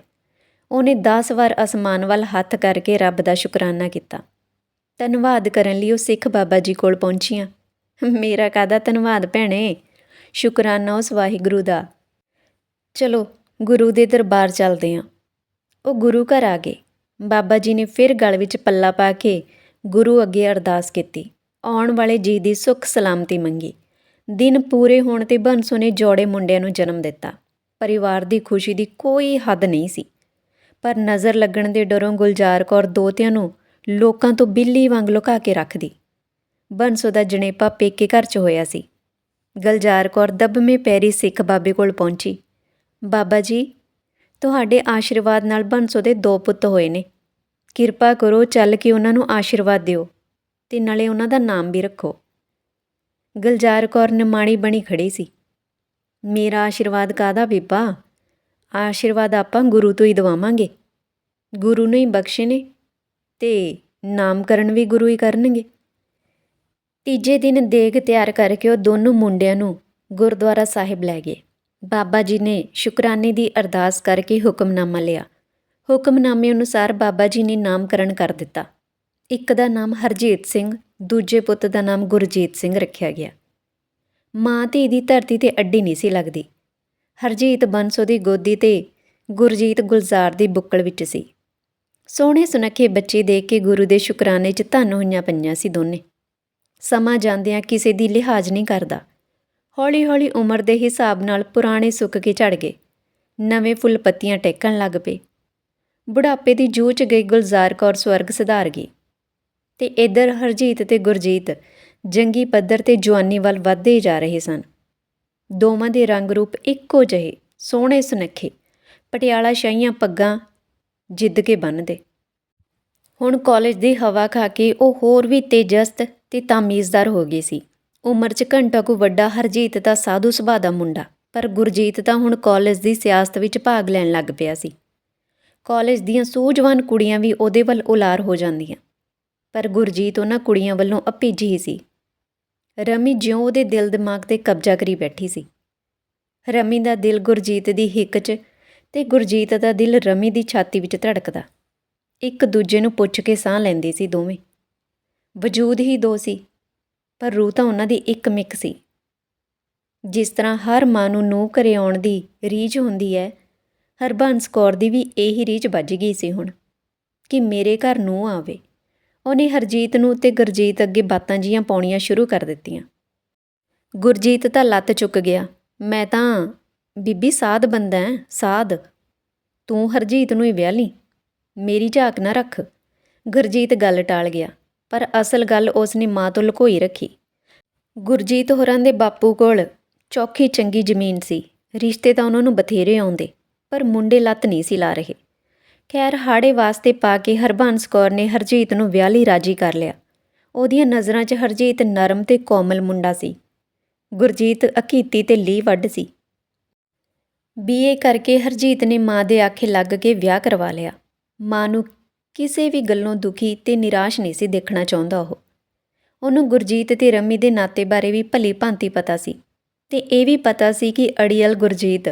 ਉਹਨੇ 10 ਵਾਰ ਅਸਮਾਨ ਵੱਲ ਹੱਥ ਕਰਕੇ ਰੱਬ ਦਾ ਸ਼ੁਕਰਾਨਾ ਕੀਤਾ। ਧੰਨਵਾਦ ਕਰਨ ਲਈ ਉਹ ਸਿੱਖ ਬਾਬਾ ਜੀ ਕੋਲ ਪਹੁੰਚੀਆਂ। ਮੇਰਾ ਕਾਦਾ ਧੰਨਵਾਦ ਭੈਣੇ? ਸ਼ੁਕਰਾਨਾ ਉਸ ਵਾਹਿਗੁਰੂ ਦਾ। ਚਲੋ, ਗੁਰੂ ਦੇ ਦਰਬਾਰ ਚੱਲਦੇ ਆਂ। ਉਹ ਗੁਰੂ ਘਰ ਆ ਗਏ। ਬਾਬਾ ਜੀ ਨੇ ਫਿਰ ਗਲ ਵਿੱਚ ਪੱਲਾ ਪਾ ਕੇ ਗੁਰੂ ਅੱਗੇ ਅਰਦਾਸ ਕੀਤੀ। ਆਉਣ ਵਾਲੇ ਜੀ ਦੀ ਸੁੱਖ ਸਲਾਮਤੀ ਮੰਗੀ। ਦਿਨ ਪੂਰੇ ਹੋਣ ਤੇ ਬੰਸੋ ਨੇ ਜੋੜੇ ਮੁੰਡਿਆਂ ਨੂੰ ਜਨਮ ਦਿੱਤਾ। ਪਰਿਵਾਰ ਦੀ ਖੁਸ਼ੀ ਦੀ ਕੋਈ ਹੱਦ ਨਹੀਂ ਸੀ। ਪਰ ਨਜ਼ਰ ਲੱਗਣ ਦੇ ਡਰੋਂ ਗੁਲਜ਼ਾਰ ਕੌਰ ਦੋਤਿਆਂ ਨੂੰ ਲੋਕਾਂ ਤੋਂ ਬਿੱਲੀ ਵਾਂਗ ਲੁਕਾ ਕੇ ਰੱਖਦੀ। ਬੰਸੋ ਦਾ ਜਣੇਪਾ ਪੇਕੇ ਘਰ 'ਚ ਹੋਇਆ ਸੀ। ਗਲਜਾਰ ਕੌਰ ਦਬਮੇ ਪੈਰੀ ਸਿੱਖ ਬਾਬੇ ਕੋਲ ਪਹੁੰਚੀ। ਬਾਬਾ ਜੀ, ਤੁਹਾਡੇ ਆਸ਼ੀਰਵਾਦ ਨਾਲ ਬੰਸੋ ਦੇ ਦੋ ਪੁੱਤ ਹੋਏ ਨੇ। ਕਿਰਪਾ ਕਰੋ ਚੱਲ ਕੇ ਉਹਨਾਂ ਨੂੰ ਆਸ਼ੀਰਵਾਦ ਦਿਓ ਤੇ ਨਾਲੇ ਉਹਨਾਂ ਦਾ ਨਾਮ ਵੀ ਰੱਖੋ। ਗੁਲਜ਼ਾਰ ਕੌਰ ਨਿਮਾਣੀ ਬਣੀ ਖੜੀ ਸੀ। ਮੇਰਾ ਆਸ਼ੀਰਵਾਦ ਕਾਦਾ ਬੀਬਾ? ਆਸ਼ੀਰਵਾਦ ਆਪਾਂ ਗੁਰੂ ਤੋਂ ਹੀ ਦਵਾਵਾਂਗੇ। ਗੁਰੂ ਨੇ ਹੀ ਬਖਸ਼ੇ ਨੇ ਤੇ ਨਾਮਕਰਨ ਵੀ ਗੁਰੂ ਹੀ ਕਰਨਗੇ। ਤੀਜੇ ਦਿਨ ਦੇਗ ਤਿਆਰ ਕਰਕੇ ਉਹ ਦੋਨੋਂ ਮੁੰਡਿਆਂ ਨੂੰ ਗੁਰਦੁਆਰਾ ਸਾਹਿਬ ਲੈ ਗਏ। ਬਾਬਾ ਜੀ ਨੇ ਸ਼ੁਕਰਾਨੇ ਦੀ ਅਰਦਾਸ ਕਰਕੇ ਹੁਕਮਨਾਮਾ ਲਿਆ। ਹੁਕਮਨਾਮੇ ਅਨੁਸਾਰ ਬਾਬਾ ਜੀ ਨੇ ਨਾਮਕਰਨ ਕਰ ਦਿੱਤਾ। ਇੱਕ ਦਾ ਨਾਮ ਹਰਜੀਤ ਸਿੰਘ ਦੂਜੇ ਪੁੱਤ ਦਾ ਨਾਮ ਗੁਰਜੀਤ ਸਿੰਘ ਰੱਖਿਆ ਗਿਆ। ਮਾਂ ਧੀ ਦੀ ਧਰਤੀ ਤੇ ਅੱਡੀ ਨਹੀਂ ਸੀ ਲੱਗਦੀ। ਹਰਜੀਤ ਬੰਸੋ ਦੀ ਗੋਦੀ ਤੇ ਗੁਰਜੀਤ ਗੁਲਜ਼ਾਰ ਦੀ ਬੁੱਕਲ ਵਿੱਚ ਸੀ। ਸੋਹਣੇ ਸੁਨੱਖੇ ਬੱਚੇ ਦੇਖ ਕੇ ਗੁਰੂ ਦੇ ਸ਼ੁਕਰਾਨੇ 'ਚ ਧੰਨ ਹੋਈਆਂ ਪਈਆਂ ਸੀ ਦੋਨੇ। ਸਮਾਂ ਜਾਂਦਿਆਂ ਕਿਸੇ ਦੀ ਲਿਹਾਜ਼ ਨਹੀਂ ਕਰਦਾ। ਹੌਲੀ-ਹੌਲੀ ਉਮਰ ਦੇ ਹਿਸਾਬ ਨਾਲ ਪੁਰਾਣੇ ਸੁੱਕ ਕੇ ਝੜ ਗਏ। ਨਵੇਂ ਫੁੱਲ ਪੱਤੀਆਂ ਟੇਕਣ ਲੱਗ ਪਏ। ਬੁਢਾਪੇ ਦੀ ਜੂਹ 'ਚ ਗਈ ਗੁਲਜ਼ਾਰ ਕੌਰ ਸਵਰਗ ਸੁਧਾਰ ਗਈ। ਅਤੇ ਇੱਧਰ ਹਰਜੀਤ ਅਤੇ ਗੁਰਜੀਤ ਜੰਗੀ ਪੱਧਰ ਤੇ ਜਵਾਨੀ ਵੱਲ ਵਧਦੇ ਜਾ ਰਹੇ ਸਨ। ਦੋਵਾਂ ਦੇ ਰੰਗ ਰੂਪ ਇੱਕੋ ਜਿਹੇ, ਸੋਹਣੇ ਸੁਨੱਖੇ, ਪਟਿਆਲਾ ਸ਼ਾਹੀਆਂ ਪੱਗਾਂ ਜਿੱਦ ਕੇ ਬੰਨਦੇ ਹੁਣ ਕਾਲਜ ਦੀ ਹਵਾ ਖਾ ਕੇ ਉਹ ਹੋਰ ਵੀ ਤੇਜਸਤ ਤੇ ਤਾਮੀਜ਼ਦਾਰ ਹੋ ਗਈ ਸੀ। ਉਮਰ 'ਚ ਘੰਟਾ ਕੁ ਵੱਡਾ ਹਰਜੀਤ ਦਾ ਸਾਧੂ ਸੁਭਾਅ ਦਾ ਮੁੰਡਾ, ਪਰ ਗੁਰਜੀਤ ਤਾਂ ਹੁਣ ਕਾਲਜ ਦੀ ਸਿਆਸਤ ਵਿੱਚ ਭਾਗ ਲੈਣ ਲੱਗ ਪਿਆ ਸੀ। ਕਾਲਜ ਦੀਆਂ ਸੂਝਵਾਨ ਕੁੜੀਆਂ ਵੀ ਉਹਦੇ ਵੱਲ ਉਲਾਰ ਹੋ ਜਾਂਦੀਆਂ। ਪਰ ਗੁਰਜੀਤ ਉਹਨਾਂ ਕੁੜੀਆਂ ਵੱਲੋਂ ਅਪੀਜੀ ਹੀ ਸੀ। ਰਮੀ ਜਿਉਂ ਉਹਦੇ ਦਿਲ ਦਿਮਾਗ ਤੇ ਕਬਜ਼ਾ ਕਰੀ ਬੈਠੀ ਸੀ। ਰਮੀ ਦਾ ਦਿਲ ਗੁਰਜੀਤ ਦੀ ਹਿੱਕ 'ਚ ਤੇ ਗੁਰਜੀਤ ਦਾ ਦਿਲ ਰਮੀ ਦੀ ਛਾਤੀ ਵਿੱਚ ਧੜਕਦਾ। ਇੱਕ ਦੂਜੇ ਨੂੰ ਪੁੱਛ ਕੇ ਸਾਹ ਲੈਂਦੇ ਸੀ ਦੋਵੇਂ। ਵਜੂਦ ਹੀ ਦੋ ਸੀ, ਪਰ ਰੂਹ ਤਾਂ ਉਹਨਾਂ ਦੀ ਇੱਕ ਮਿੱਕ ਸੀ। ਜਿਸ ਤਰ੍ਹਾਂ ਹਰ ਮਾਂ ਨੂੰ ਨੂੰਹ ਘਰੇ ਆਉਣ ਦੀ ਰੀਝ ਹੁੰਦੀ ਹੈ, ਹਰਬੰਸ ਕੌਰ ਦੀ ਵੀ ਇਹੀ ਰੀਝ ਵੱਜ ਗਈ ਸੀ ਹੁਣ ਕਿ ਮੇਰੇ ਘਰ ਨੂੰਹ ਆਵੇ। ਉਹਨੇ ਹਰਜੀਤ ਨੂੰ ਤੇ ਗੁਰਜੀਤ ਅੱਗੇ ਬਾਤਾਂ ਜੀਆਂ ਪਾਉਣੀਆਂ ਸ਼ੁਰੂ ਕਰ ਦਿੱਤੀਆਂ। ਗੁਰਜੀਤ ਤਾਂ ਲੱਤ ਚੁੱਕ ਗਿਆ। ਮੈਂ ਤਾਂ, ਬੀਬੀ ਸਾਧ ਬੰਦਾ ਐ ਸਾਧ। ਤੂੰ ਹਰਜੀਤ ਨੂੰ ਹੀ ਵਿਆਹ ਲਈ। ਮੇਰੀ ਝਾਕ ਨਾ ਰੱਖ। ਗੁਰਜੀਤ ਗੱਲ ਟਾਲ ਗਿਆ, ਪਰ ਅਸਲ ਗੱਲ ਉਸਨੇ ਮਾਂ ਤੋਂ ਲੁਕੋਈ ਰੱਖੀ। ਗੁਰਜੀਤ ਹੋਰਾਂ ਦੇ ਬਾਪੂ ਕੋਲ ਚੌਖੀ ਚੰਗੀ ਜ਼ਮੀਨ ਸੀ। ਰਿਸ਼ਤੇ ਤਾਂ ਉਹਨਾਂ ਨੂੰ ਬਥੇਰੇ ਆਉਂਦੇ, ਪਰ ਮੁੰਡੇ ਲੱਤ ਨਹੀਂ ਸੀ ਲਾ ਰਹੇ। ਖੈਰ ਹਾੜੇ ਵਾਸਤੇ ਪਾ ਕੇ ਹਰਬੰਸ ਕੌਰ ਨੇ ਹਰਜੀਤ ਨੂੰ ਵਿਆਹ ਲਈ ਰਾਜੀ ਕਰ ਲਿਆ। ਉਹਦੀਆਂ ਨਜ਼ਰਾਂ 'ਚ ਹਰਜੀਤ ਨਰਮ ਤੇ ਕੋਮਲ ਮੁੰਡਾ ਸੀ। ਗੁਰਜੀਤ ਅਕੀਤੀ ਤੇ ਲੀ ਵੱਡ ਸੀ। ਬੀਏ ਕਰਕੇ ਹਰਜੀਤ ਨੇ ਮਾਂ ਦੇ ਆਖੇ ਲੱਗ ਕੇ ਵਿਆਹ ਕਰਵਾ ਲਿਆ। ਮਾਂ ਨੂੰ ਕਿਸੇ ਵੀ ਗੱਲੋਂ ਦੁਖੀ ਤੇ ਨਿਰਾਸ਼ ਨਹੀਂ ਸੀ ਦੇਖਣਾ ਚਾਹੁੰਦਾ ਉਹ। ਉਹਨੂੰ ਗੁਰਜੀਤ ਤੇ ਰਮੀ ਦੇ ਨਾਤੇ ਬਾਰੇ ਵੀ ਭਲੀ ਭਾਂਤੀ ਪਤਾ ਸੀ ਤੇ ਇਹ ਵੀ ਪਤਾ ਸੀ ਕਿ ਅੜੀਅਲ ਗੁਰਜੀਤ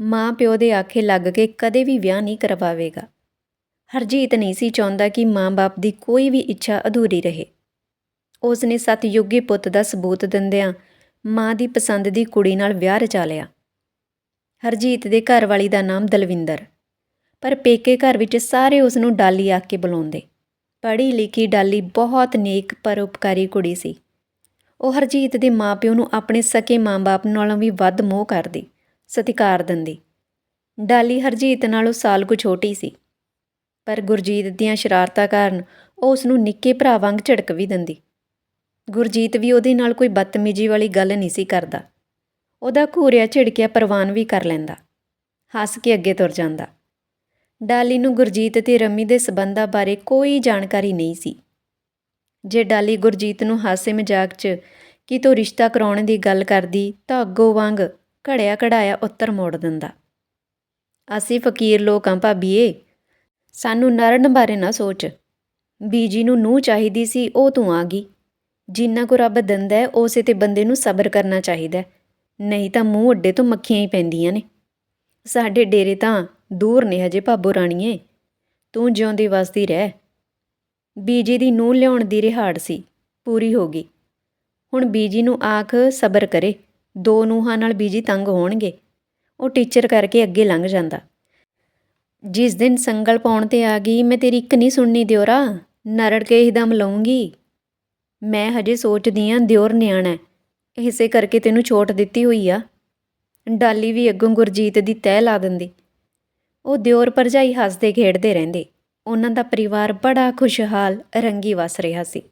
ਮਾਂ ਪਿਓ ਦੇ ਆਖੇ ਲੱਗ ਕੇ ਕਦੇ ਵੀ ਵਿਆਹ ਨਹੀਂ ਕਰਵਾਵੇਗਾ। ਹਰਜੀਤ ਨਹੀਂ ਸੀ ਚਾਹੁੰਦਾ ਕਿ ਮਾਂ-ਬਾਪ ਦੀ ਕੋਈ ਵੀ ਇੱਛਾ ਅਧੂਰੀ ਰਹੇ। ਉਸ ਨੇ ਸਤਯੁਗੀ ਪੁੱਤ ਦਾ ਸਬੂਤ ਦਿੰਦਿਆਂ ਮਾਂ ਦੀ ਪਸੰਦ ਦੀ ਕੁੜੀ ਨਾਲ ਵਿਆਹ ਰਚਾ ਲਿਆ। ਹਰਜੀਤ ਦੇ ਘਰ ਵਾਲੀ ਦਾ ਨਾਮ ਦਲਵਿੰਦਰ, ਪਰ ਪੇਕੇ ਘਰ ਵਿੱਚ ਸਾਰੇ ਉਸ ਨੂੰ ਡਾਲੀ ਆਖ ਕੇ ਬੁਲਾਉਂਦੇ। ਪੜ੍ਹੀ ਲਿਖੀ ਡਾਲੀ ਬਹੁਤ ਨੇਕ ਪਰਉਪਕਾਰੀ ਕੁੜੀ ਸੀ। ਉਹ ਹਰਜੀਤ ਦੇ ਮਾਪਿਓ ਨੂੰ ਆਪਣੇ ਸਕੇ ਮਾਂ-ਬਾਪ ਨਾਲੋਂ ਵੀ ਵੱਧ ਮੋਹ ਕਰਦੀ, ਸਤਿਕਾਰ ਦਿੰਦੀ। ਡਾਲੀ ਹਰਜੀਤ ਨਾਲੋਂ ਸਾਲ ਕੁ ਛੋਟੀ ਸੀ। ਪਰ ਗੁਰਜੀਤ ਦੀਆਂ ਸ਼ਰਾਰਤਾਂ ਕਾਰਨ ਉਹ ਉਸ ਨੂੰ ਨਿੱਕੇ ਭਰਾ ਵਾਂਗ ਝਿੜਕ ਵੀ ਦਿੰਦੀ। ਗੁਰਜੀਤ ਵੀ ਉਹਦੇ ਨਾਲ ਕੋਈ ਬਦਤਮੀਜੀ ਵਾਲੀ ਗੱਲ ਨਹੀਂ ਸੀ ਕਰਦਾ। ਉਹਦਾ ਘੂਰਿਆ ਝਿੜਕਿਆ ਪ੍ਰਵਾਨ ਵੀ ਕਰ ਲੈਂਦਾ। ਹੱਸ ਕੇ ਅੱਗੇ ਤੁਰ ਜਾਂਦਾ। ਡਾਲੀ ਨੂੰ ਗੁਰਜੀਤ ਤੇ ਰਮੀ ਦੇ ਸਬੰਧਾਂ ਬਾਰੇ ਕੋਈ ਜਾਣਕਾਰੀ ਨਹੀਂ ਸੀ। ਜੇ ਡਾਲੀ ਗੁਰਜੀਤ ਨੂੰ ਹਾਸੇ ਮਜ਼ਾਕ 'ਚ ਕਿ ਤੂੰ ਰਿਸ਼ਤਾ ਕਰਾਉਣ ਦੀ ਗੱਲ ਕਰਦੀ ਤਾਂ ਅੱਗੋਂ ਵਾਂਗ ਘੜਿਆ ਕਢਾਇਆ ਉੱਤਰ ਮੋੜ ਦਿੰਦਾ। ਅਸੀਂ ਫਕੀਰ ਲੋਕ ਆਂ ਭਾਬੀਏ। ਸਾਨੂੰ ਨਰਨ ਬਾਰੇ ਨਾ ਸੋਚ। ਬੀਜੀ ਨੂੰ ਨੂੰਹ ਚਾਹੀਦੀ ਸੀ, ਉਹ ਤੂੰ ਆ ਗਈ। ਜਿੰਨਾ ਕੋ ਰੱਬ ਦਿੰਦਾ ਹੈ, ਉਸੇ ਤੇ ਬੰਦੇ ਨੂੰ ਸਬਰ ਕਰਨਾ ਚਾਹੀਦਾ ਹੈ। ਨਹੀਂ ਤਾਂ ਮੂੰਹ ਅੱਡੇ ਤੋਂ ਮੱਖੀਆਂ ਹੀ ਪੈਂਦੀਆਂ ਨੇ। ਸਾਡੇ ਡੇਰੇ ਤਾਂ ਦੂਰ ਨੇ ਹਜੇ, ਭਾਬੋ ਰਾਣੀਏ। ਤੂੰ ਜਿਉਂਦੀ ਵਸਦੀ ਰਹਿ। ਬੀਜੀ ਦੀ ਨੂੰਹ ਲਿਆਉਣ ਦੀ ਰਿਹਾੜ ਸੀ, ਪੂਰੀ ਹੋ ਗਈ। ਹੁਣ ਬੀਜੀ ਨੂੰ ਆਖ, ਸਬਰ ਕਰੇ। ਦੋ ਨੂੰਹਾਂ ਨਾਲ ਬੀਜੀ ਤੰਗ ਹੋਣਗੇ। ਉਹ ਟੀਚਰ ਕਰਕੇ ਅੱਗੇ ਲੰਘ ਜਾਂਦਾ। ਜਿਸ ਦਿਨ ਸੰਗਲ ਪਾਉਣ ਤੇ ਆ ਗਈ ਮੈਂ ਤੇਰੀ ਇੱਕ ਨਹੀਂ ਸੁਣਨੀ ਦਿਓਰਾ। ਨਰੜ ਕੇ ਹੀ ਦਮ ਲਊਂਗੀ। ਮੈਂ ਹਜੇ ਸੋਚਦੀ ਆਂ ਦਿਓਰ ਨਿਆਣਾ ਹੈ, ਇਸੇ ਕਰਕੇ ਤੈਨੂੰ ਛੋਟ ਦਿੱਤੀ ਹੋਈ ਆ। ਡਾਲੀ ਵੀ ਅੱਗੋਂ ਗੁਰਜੀਤ ਦੀ ਤਹਿ ਲਾ ਦਿੰਦੀ। ਉਹ ਦਿਓਰ ਭਰਜਾਈ ਹੱਸਦੇ ਖੇਡਦੇ ਰਹਿੰਦੇ। ਉਹਨਾਂ ਦਾ ਪਰਿਵਾਰ ਬੜਾ ਖੁਸ਼ਹਾਲ ਰੰਗੀ ਵਸ ਰਿਹਾ ਸੀ।